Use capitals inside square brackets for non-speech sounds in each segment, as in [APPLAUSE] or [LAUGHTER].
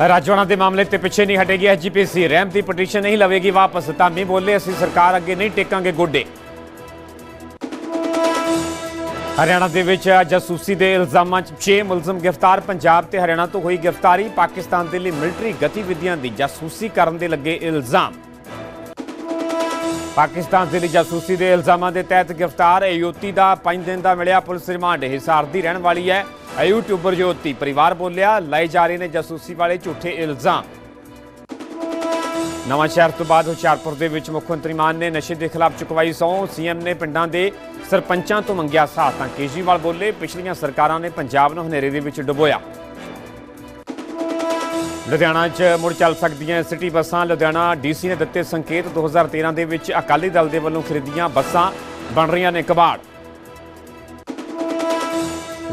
ਰਾਜਵਾਨਾ ਦੇ ਮਾਮਲੇ ਤੇ ਪਿੱਛੇ ਨਹੀਂ ਹਟੇਗੀ ਐਜੀਪੀਸੀ ਰਹਿਮ ਦੀ ਪਟੀਸ਼ਨ ਨਹੀਂ ਲਵੇਗੀ ਵਾਪਸ ਧਾਮੀ ਬੋਲੇ, ਅਸੀਂ ਸਰਕਾਰ ਅੱਗੇ ਨਹੀਂ ਟੇਕਾਂਗੇ ਗੋਡੇ। ਹਰਿਆਣਾ ਦੇ ਵਿੱਚ ਜਾਸੂਸੀ ਦੇ ਇਲਜ਼ਾਮਾਂ 'ਚ 6 ਮੁਲਜ਼ਮ ਗ੍ਰਿਫਤਾਰ। ਪੰਜਾਬ ਤੇ ਹਰਿਆਣਾ ਤੋਂ ਹੋਈ ਗ੍ਰਿਫਤਾਰੀ ਪਾਕਿਸਤਾਨ ਦੇ ਲਈ ਮਿਲਟਰੀ ਗਤੀਵਿਧੀਆਂ ਦੀ ਜਾਸੂਸੀ ਕਰਨ ਦੇ ਲੱਗੇ ਇਲਜ਼ਾਮ। ਪਾਕਿਸਤਾਨ ਦੇ ਲਈ ਜਾਸੂਸੀ ਦੇ ਇਲਜ਼ਾਮਾਂ ਦੇ ਤਹਿਤ ਗ੍ਰਿਫਤਾਰ ਅਯੋਤੀ ਦਾ 5 ਦਿਨ ਦਾ ਮਿਲਿਆ ਪੁਲਿਸ ਰਿਮਾਂਡ। ਹਿਸਾਰ ਦੀ ਰਹਿਣ ਵਾਲੀ ਹੈ। ਯੂਟਿਊਬਰ ਯੂਤੀ ਪਰਿਵਾਰ ਬੋਲਿਆ, ਲਾਏ ਜਾ ਰਹੇ ਨੇ ਜਾਸੂਸੀ ਵਾਲੇ ਝੂਠੇ ਇਲਜ਼ਾਮ। ਨਵਾਂ ਸ਼ਹਿਰ ਤੋਂ ਬਾਅਦ ਹੁਸ਼ਿਆਰਪੁਰ ਦੇ ਵਿੱਚ ਮੁੱਖ ਮੰਤਰੀ ਮਾਨ ਨੇ ਨਸ਼ੇ ਦੇ ਖਿਲਾਫ ਚੁਕਵਾਈ ਸਹੁੰ। ਸੀਐਮ ਨੇ ਪਿੰਡਾਂ ਦੇ ਸਰਪੰਚਾਂ ਤੋਂ ਮੰਗਿਆ ਸਾਥ। ਤਾਂ ਕੇਜਰੀਵਾਲ ਬੋਲੇ, ਪਿਛਲੀਆਂ ਸਰਕਾਰਾਂ ਨੇ ਪੰਜਾਬ ਨੂੰ ਹਨੇਰੇ ਦੇ ਵਿੱਚ ਡੁਬੋਇਆ। ਲੁਧਿਆਣਾ 'ਚ ਮੁੜ ਚੱਲ ਸਕਦੀਆਂ ਸਿਟੀ ਬੱਸਾਂ। ਲੁਧਿਆਣਾ ਡੀਸੀ ਨੇ ਦਿੱਤੇ ਸੰਕੇਤ 2013 ਦੇ ਵਿੱਚ ਅਕਾਲੀ ਦਲ ਦੇ ਵੱਲੋਂ ਖਰੀਦੀਆਂ ਬੱਸਾਂ ਬਣ ਰਹੀਆਂ ਨੇ ਕਬਾੜ।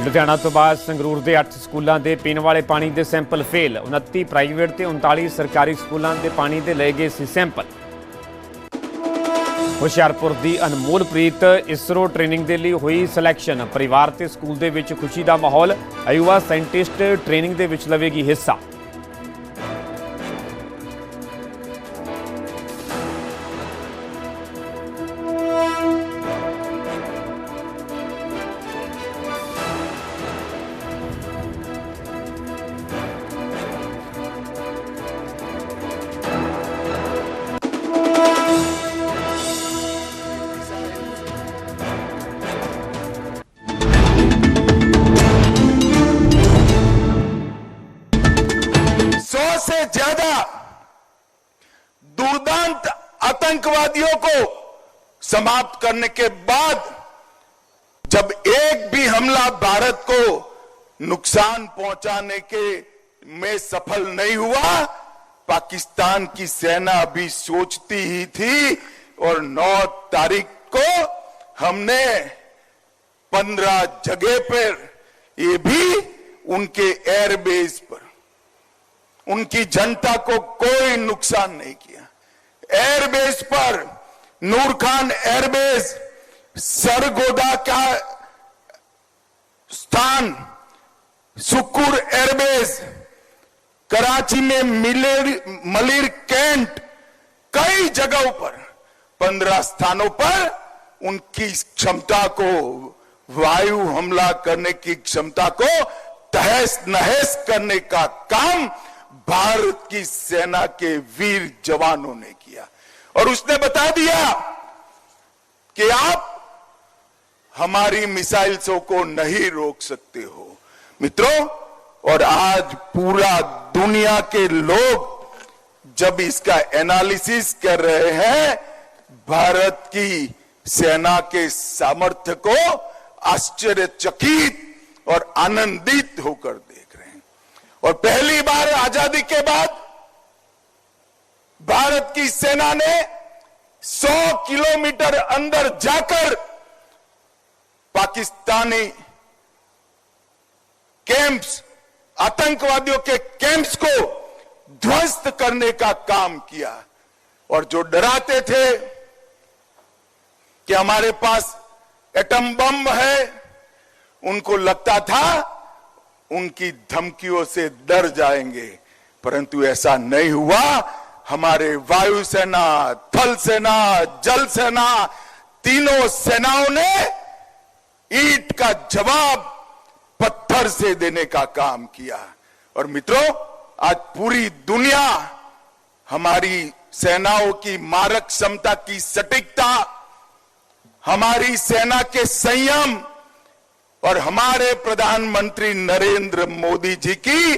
ਲੁਧਿਆਣਾ ਤੋਂ ਬਾਅਦ ਸੰਗਰੂਰ ਦੇ 8 ਸਕੂਲਾਂ ਦੇ ਪੀਣ ਵਾਲੇ ਪਾਣੀ ਦੇ ਸੈਂਪਲ ਫੇਲ। 29 ਪ੍ਰਾਈਵੇਟ ਤੇ 39 ਸਰਕਾਰੀ ਸਕੂਲਾਂ ਦੇ ਪਾਣੀ ਦੇ ਲਏ ਗਏ ਸੀ ਸੈਂਪਲ। ਹੁਸ਼ਿਆਰਪੁਰ ਦੀ ਅਨਮੋਲਪ੍ਰੀਤ ਇਸਰੋ ਟ੍ਰੇਨਿੰਗ ਦੇ ਲਈ ਹੋਈ ਸਿਲੈਕਸ਼ਨ। ਪਰਿਵਾਰ ਤੇ ਸਕੂਲ ਦੇ ਵਿੱਚ ਖੁਸ਼ੀ ਦਾ ਮਾਹੌਲ। ਅਯੁਵਾ ਸਾਇੰਟਿਸਟ ਟ੍ਰੇਨਿੰਗ ਦੇ ਵਿੱਚ ਲਵੇਗੀ ਹਿੱਸਾ। आतंकवादियों को समाप्त करने के बाद जब एक भी हमला भारत को नुकसान पहुँचाने के में सफल नहीं हुआ, पाकिस्तान की सेना अभी सोचती ही थी और 9 तारीख को हमने पंद्रह जगह पर ये भी उनके एयरबेस पर, उनकी जनता को कोई नुकसान नहीं किया। एयरबेस पर, नूर खान एयरबेस सरगोदा का स्थान, सुकुर एयरबेस, कराची में मिलेर, मलिर कैंट, कई जगहों पर, पंद्रह स्थानों पर उनकी क्षमता को, वायु हमला करने की क्षमता को तहस नहस करने का काम भारत की सेना के वीर जवानों ने किया। और उसने बता दिया कि आप हमारी मिसाइल्सों को नहीं रोक सकते हो। मित्रों, और आज पूरा दुनिया के लोग जब इसका एनालिसिस कर रहे हैं, भारत की सेना के सामर्थ्य को आश्चर्यचकित और आनंदित होकर और पहली बार आज़ादी के बाद भारत की सेना ने 100 किलोमीटर अंदर जाकर पाकिस्तानी कैंप्स, आतंकवादियों के कैंप्स को ध्वस्त करने का काम किया। और जो डराते थे कि हमारे पास एटम बम है, उनको लगता था उनकी धमकियों से डर जाएँगे। परंतु ऐसा नहीं हुआ। हमारे वायुसेना थल सेना, जल सेना, तीनों सेनाओं ने ईट का जवाब पत्थर से देने का काम किया। और मित्रों, आज पूरी दुनिया हमारी सेनाओं की मारक क्षमता की सटीकता, हमारी सेना के संयम और हमारे प्रधानमंत्री नरेंद्र मोदी जी की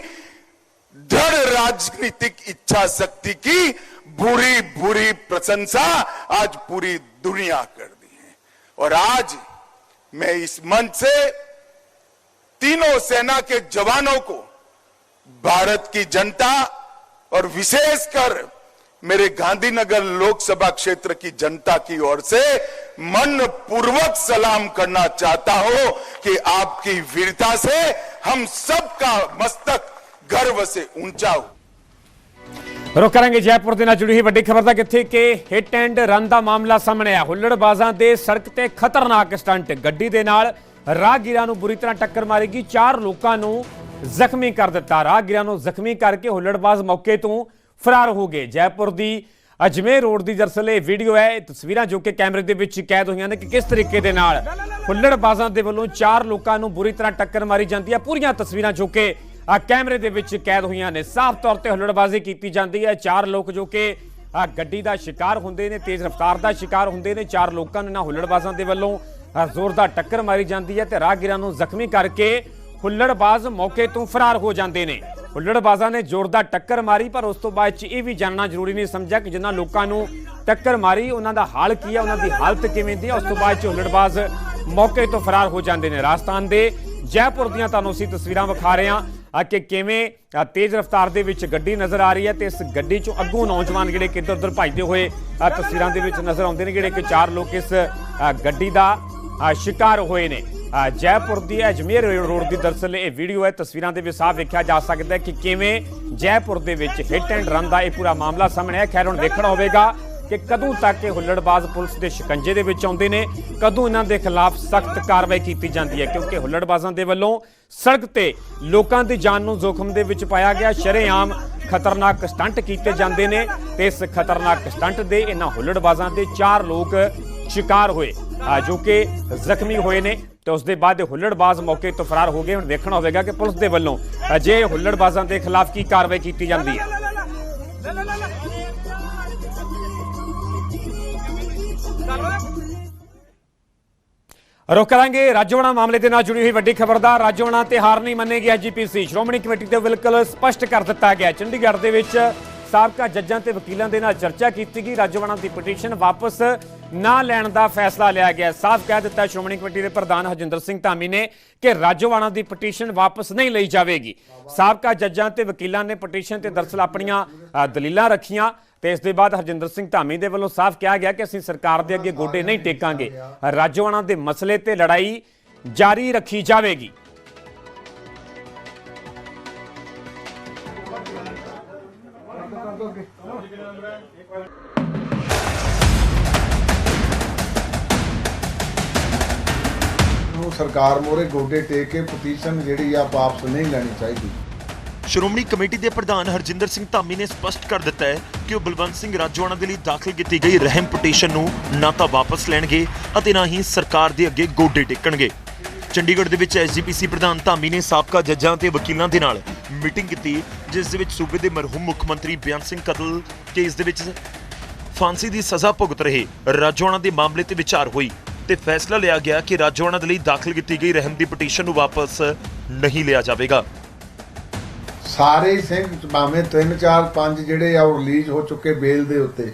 दृढ़ राजनीतिक इच्छा शक्ति की बुरी बुरी प्रशंसा आज पूरी दुनिया कर दी है। और आज मैं इस मंच से तीनों सेना के जवानों को, भारत की जनता और विशेषकर मेरे गांधीनगर लोकसभा क्षेत्र की जनता की ओर से मन पूर्वक सलाम करना चाहता हूं कि आपकी वीरता से हम सबका मस्तक गर्व से ऊंचा हो ਰੁਕ ਕਰਾਂਗੇ ਜੈਪੁਰ ਦੇ ਨਾਲ ਜੁੜੀ ਹੋਈ ਵੱਡੀ ਖਬਰ ਦਾ ਕਿੱਥੇ ਕਿ ਹਿੱਟ ਐਂਡ ਰਨ ਦਾ ਮਾਮਲਾ ਸਾਹਮਣੇ ਆਇਆ ਹੁੱਲੜਬਾਜ਼ਾਂ ਦੇ ਸੜਕ ਤੇ ਖਤਰਨਾਕ ਸਟੰਟ ਗੱਡੀ ਦੇ ਨਾਲ ਰਾਹਗੀਰਾਂ ਨੂੰ ਬੁਰੀ ਤਰ੍ਹਾਂ ਟੱਕਰ ਮਾਰੇਗੀ ਚਾਰ ਲੋਕਾਂ ਨੂੰ ਜ਼ਖਮੀ ਕਰ ਦਿੱਤਾ ਰਾਹਗੀਰਾਂ ਨੂੰ ਜ਼ਖਮੀ ਕਰਕੇ ਹੁੱਲੜਬਾਜ਼ ਮੌਕੇ ਤੋਂ ਫਰਾਰ ਹੋ ਗਏ। ਜੈਪੁਰ ਦੀ ਅਜਮੇਰ ਰੋਡ ਦੀ ਦਰਸਲ ਇਹ ਵੀਡੀਓ ਹੈ। ਇਹ ਤਸਵੀਰਾਂ ਜੋ ਕਿ ਕੈਮਰੇ ਦੇ ਵਿੱਚ ਕੈਦ ਹੋਈਆਂ ਨੇ ਕਿ ਕਿਸ ਤਰੀਕੇ ਦੇ ਨਾਲ ਹੁੱਲੜਬਾਜ਼ਾਂ ਦੇ ਵੱਲੋਂ ਚਾਰ ਲੋਕਾਂ ਨੂੰ ਬੁਰੀ ਤਰ੍ਹਾਂ ਟੱਕਰ ਮਾਰੀ ਜਾਂਦੀ ਹੈ। ਪੂਰੀਆਂ ਤਸਵੀਰਾਂ ਜੋ ਕਿ ਆ ਕੈਮਰੇ ਦੇ ਵਿੱਚ ਕੈਦ ਹੋਈਆਂ ਨੇ। ਸਾਫ਼ ਤੌਰ ਤੇ ਹੁੱਲੜਬਾਜ਼ੀ ਕੀਤੀ ਜਾਂਦੀ ਹੈ। ਚਾਰ ਲੋਕ ਜੋ ਕਿ ਆ ਗੱਡੀ ਦਾ ਸ਼ਿਕਾਰ ਹੁੰਦੇ ਨੇ, ਤੇਜ਼ ਰਫ਼ਤਾਰ ਦਾ ਸ਼ਿਕਾਰ ਹੁੰਦੇ ਨੇ। ਚਾਰ ਲੋਕਾਂ ਨੂੰ ਇਹਨਾਂ ਹੁੱਲੜਬਾਜ਼ਾਂ ਦੇ ਵੱਲੋਂ ਜ਼ੋਰਦਾਰ ਟੱਕਰ ਮਾਰੀ ਜਾਂਦੀ ਹੈ ਤੇ ਰਾਹਗੀਰਾਂ ਨੂੰ ਜ਼ਖਮੀ ਕਰਕੇ ਹੁੱਲੜਬਾਜ਼ ਮੌਕੇ ਤੋਂ ਫਰਾਰ ਹੋ ਜਾਂਦੇ ਨੇ। ਹੁੱਲੜਬਾਜ਼ਾਂ ਨੇ ਜ਼ੋਰਦਾਰ ਟੱਕਰ ਮਾਰੀ, ਪਰ ਉਸ ਤੋਂ ਬਾਅਦ ਚ ਇਹ ਵੀ ਜਾਣਨਾ ਜ਼ਰੂਰੀ ਨਹੀਂ ਸਮਝਿਆ ਕਿ ਜਿਨ੍ਹਾਂ ਲੋਕਾਂ ਨੂੰ ਟੱਕਰ ਮਾਰੀ, ਉਹਨਾਂ ਦਾ ਹਾਲ ਕੀ ਹੈ ਉਹਨਾਂ ਦੀ ਹਾਲਤ ਕਿਵੇਂ ਦੀ ਹੈ ਉਸ ਤੋਂ ਬਾਅਦ ਚ ਹੁੱਲੜਬਾਜ਼ ਮੌਕੇ ਤੋਂ ਫਰਾਰ ਹੋ ਜਾਂਦੇ ਨੇ। ਰਾਜਸਥਾਨ ਦੇ ਜੈਪੁਰ ਦੀਆਂ ਤੁਹਾਨੂੰ ਅਸੀਂ ਤਸਵੀਰਾਂ ਵਿਖਾ ਰਹੇ ਹਾਂ ਆ ਕਿ ਕਿਵੇਂ ਤੇਜ਼ ਰਫ਼ਤਾਰ ਦੇ ਵਿੱਚ ਗੱਡੀ ਨਜ਼ਰ ਆ ਰਹੀ ਹੈ ਤੇ ਇਸ ਗੱਡੀ ਚੋਂ ਅੱਗੋਂ ਨੌਜਵਾਨ ਜਿਹੜੇ ਕਿੱਧਰ ਉੱਧਰ ਭੱਜਦੇ ਹੋਏ ਤਸਵੀਰਾਂ ਦੇ ਵਿੱਚ ਨਜ਼ਰ ਆਉਂਦੇ ਨੇ, ਜਿਹੜੇ ਕਿ ਚਾਰ ਲੋਕ ਇਸ ਗੱਡੀ ਦਾ ਸ਼ਿਕਾਰ ਹੋਏ ਨੇ। ਜੈਪੁਰ ਦੀ ਅਜਮੇਰ ਰੋਡ ਦੀ ਦਰਸਲ ਇਹ ਵੀਡੀਓ ਹੈ। ਤਸਵੀਰਾਂ ਦੇ ਵਿੱਚ ਸਾਫ਼ ਵੇਖਿਆ ਜਾ ਸਕਦਾ ਹੈ ਕਿ ਕਿਵੇਂ ਜੈਪੁਰ ਦੇ ਵਿੱਚ ਹਿੱਟ ਐਂਡ ਰਨ ਦਾ ਇਹ ਪੂਰਾ ਮਾਮਲਾ ਸਾਹਮਣੇ ਆਇਆ। ਖੈਰ, ਹੁਣ ਦੇਖਣਾ ਹੋਵੇਗਾ ਕਿ ਕਦੋਂ ਤੱਕ ਇਹ ਹੁੱਲੜਬਾਜ਼ ਪੁਲਿਸ ਦੇ ਸ਼ਿਕੰਜੇ ਦੇ ਵਿੱਚ ਆਉਂਦੇ ਨੇ, ਕਦੋਂ ਇਹਨਾਂ ਦੇ ਖਿਲਾਫ ਸਖਤ ਕਾਰਵਾਈ ਕੀਤੀ ਜਾਂਦੀ ਹੈ, ਕਿਉਂਕਿ ਹੁੱਲੜਬਾਜ਼ਾਂ ਦੇ ਵੱਲੋਂ ਸੜਕ ਤੇ ਲੋਕਾਂ ਦੀ ਜਾਨ ਨੂੰ ਜ਼ੋਖਮ ਦੇ ਵਿੱਚ ਪਾਇਆ ਗਿਆ। ਸ਼ਰੇਆਮ ਖਤਰਨਾਕ ਸਟੰਟ ਕੀਤੇ ਜਾਂਦੇ ਨੇ ਤੇ ਇਸ ਖਤਰਨਾਕ ਸਟੰਟ ਦੇ ਇਹਨਾਂ ਹੁੱਲੜਬਾਜ਼ਾਂ ਦੇ ਚਾਰ ਲੋਕ ਸ਼ਿਕਾਰ ਹੋਏ। ਜੋ ਕਿ ਜ਼ਖਮੀ ਹੋਏ ਨੇ ਤੇ ਉਸ ਦੇ ਬਾਅਦ ਹੁੱਲੜਬਾਜ਼ ਮੌਕੇ ਤੋਂ ਫਰਾਰ ਹੋ ਗਏ। ਹੁਣ ਦੇਖਣਾ ਹੋਵੇਗਾ ਕਿ ਪੁਲਿਸ ਦੇ ਵੱਲੋਂ ਅਜੇ ਹੁੱਲੜਬਾਜ਼ਾਂ ਦੇ ਖਿਲਾਫ ਕੀ ਕਾਰਵਾਈ ਕੀਤੀ ਜਾਂਦੀ ਹੈ। ਰੁਕ ਕਰਾਂਗੇ ਰਾਜੋਣਾ ਮਾਮਲੇ ਦੇ ਨਾਲ ਜੁੜੀ ਹੋਈ ਵੱਡੀ ਖਬਰਦਾਰ ਰਾਜੋਣਾ ਤੇ ਹਾਰ ਨਹੀਂ ਮੰਨੇਗੀ ਐਜੀਪੀਸੀ ਸ਼੍ਰੋਮਣੀ ਕਮੇਟੀ ਦੇ ਬਿਲਕੁਲ ਸਪਸ਼ਟ ਕਰ ਦਿੱਤਾ ਗਿਆ। ਚੰਡੀਗੜ੍ਹ ਦੇ ਵਿੱਚ ਸਾਬਕਾ ਜੱਜਾਂ ਤੇ ਵਕੀਲਾਂ ਦੇ ਨਾਲ ਚਰਚਾ ਕੀਤੀ ਗਈ। ਰਾਜੋਣਾ ਦੀ ਪਟੀਸ਼ਨ ਵਾਪਸ ਨਾ ਲੈਣ ਦਾ ਫੈਸਲਾ ਲਿਆ ਗਿਆ। ਸਾਫ਼ ਕਹਿ ਦਿੱਤਾ ਸ਼੍ਰੋਮਣੀ ਕਮੇਟੀ ਦੇ ਪ੍ਰਧਾਨ ਹਰਜਿੰਦਰ ਸਿੰਘ ਧਾਮੀ ਨੇ ਕਿ ਰਾਜੋਆਣਾ ਦੀ ਪਟੀਸ਼ਨ ਵਾਪਸ ਨਹੀਂ ਲਈ ਜਾਵੇਗੀ। ਸਾਬਕਾ ਜੱਜਾਂ ਤੇ ਵਕੀਲਾਂ ਨੇ ਪਟੀਸ਼ਨ ਤੇ ਦਰਸਲ ਆਪਣੀਆਂ ਦਲੀਲਾਂ ਰੱਖੀਆਂ ਤੇ ਇਸ ਦੇ ਬਾਅਦ ਹਰਜਿੰਦਰ ਸਿੰਘ ਧਾਮੀ ਦੇ ਵੱਲੋਂ ਸਾਫ਼ ਕਿਹਾ ਗਿਆ ਕਿ ਅਸੀਂ ਸਰਕਾਰ ਦੇ ਅੱਗੇ ਗੋਡੇ ਨਹੀਂ ਟੇਕਾਂਗੇ। ਰਾਜੋਆਣਾ ਦੇ ਮਸਲੇ ਤੇ ਲੜਾਈ ਜਾਰੀ ਰੱਖੀ ਜਾਵੇਗੀ। ਨੂੰ ਸਰਕਾਰ ਮੋਰੇ ਗੋਡੇ ਟੇਕ ਕੇ ਪਟੀਸ਼ਨ ਜਿਹੜੀ ਆ ਵਾਪਸ ਨਹੀਂ ਲੈਣੀ ਚਾਹੀਦੀ। ਸ਼੍ਰੋਮਣੀ ਕਮੇਟੀ ਦੇ ਪ੍ਰਧਾਨ ਹਰਜਿੰਦਰ ਸਿੰਘ ਧਾਮੀ ਨੇ ਸਪਸ਼ਟ ਕਰ ਦਿੱਤਾ ਹੈ ਕਿ ਉਹ ਬਲਵੰਤ ਸਿੰਘ ਰਾਜੋਆਣਾ ਦੇ ਲਈ ਦਾਖਲ ਕੀਤੀ ਗਈ ਰਹਿਮ ਪਟੀਸ਼ਨ ਨੂੰ ਨਾ ਤਾਂ ਵਾਪਸ ਲੈਣਗੇ ਅਤੇ ਨਾ ਹੀ ਸਰਕਾਰ ਦੇ ਅੱਗੇ ਗੋਡੇ ਟੇਕਣਗੇ। ਚੰਡੀਗੜ੍ਹ ਦੇ ਵਿੱਚ ਐਸਜੀਪੀਸੀ ਪ੍ਰਧਾਨ ਧਾਮੀ ਨੇ ਸਾਬਕਾ ਜੱਜਾਂ ਤੇ ਵਕੀਲਾਂ ਦੇ ਨਾਲ ਮੀਟਿੰਗ ਕੀਤੀ, ਜਿਸ ਦੇ ਵਿੱਚ ਸੂਬੇ ਦੇ ਮਰਹੂਮ ਮੁੱਖ ਮੰਤਰੀ ਬਿਆਨ ਸਿੰਘ ਕਤਲ ਕੇਸ ਦੇ ਵਿੱਚ ਫਾਂਸੀ ਦੀ ਸਜ਼ਾ ਭੁਗਤ ਰਹੇ ਰਾਜੋਆਣਾ ਦੇ ਮਾਮਲੇ ਤੇ ਵਿਚਾਰ ਹੋਈ। ਤੇ ਫੈਸਲਾ ਲਿਆ ਗਿਆ ਕਿ ਰਾਜੋਆਣਾ ਦੇ ਲਈ ਦਾਖਲ ਕੀਤੀ ਗਈ ਰਹਿਮ ਦੀ ਪਟੀਸ਼ਨ ਨੂੰ ਵਾਪਸ ਨਹੀਂ ਲਿਆ ਜਾਵੇਗਾ। ਸਾਰੇ ਸਿੰਘ ਭਾਵੇਂ 3 4 5 ਜਿਹੜੇ ਆ ਉਹ ਰਿਲੀਜ਼ ਹੋ ਚੁੱਕੇ ਬੇਲ ਦੇ ਉੱਤੇ।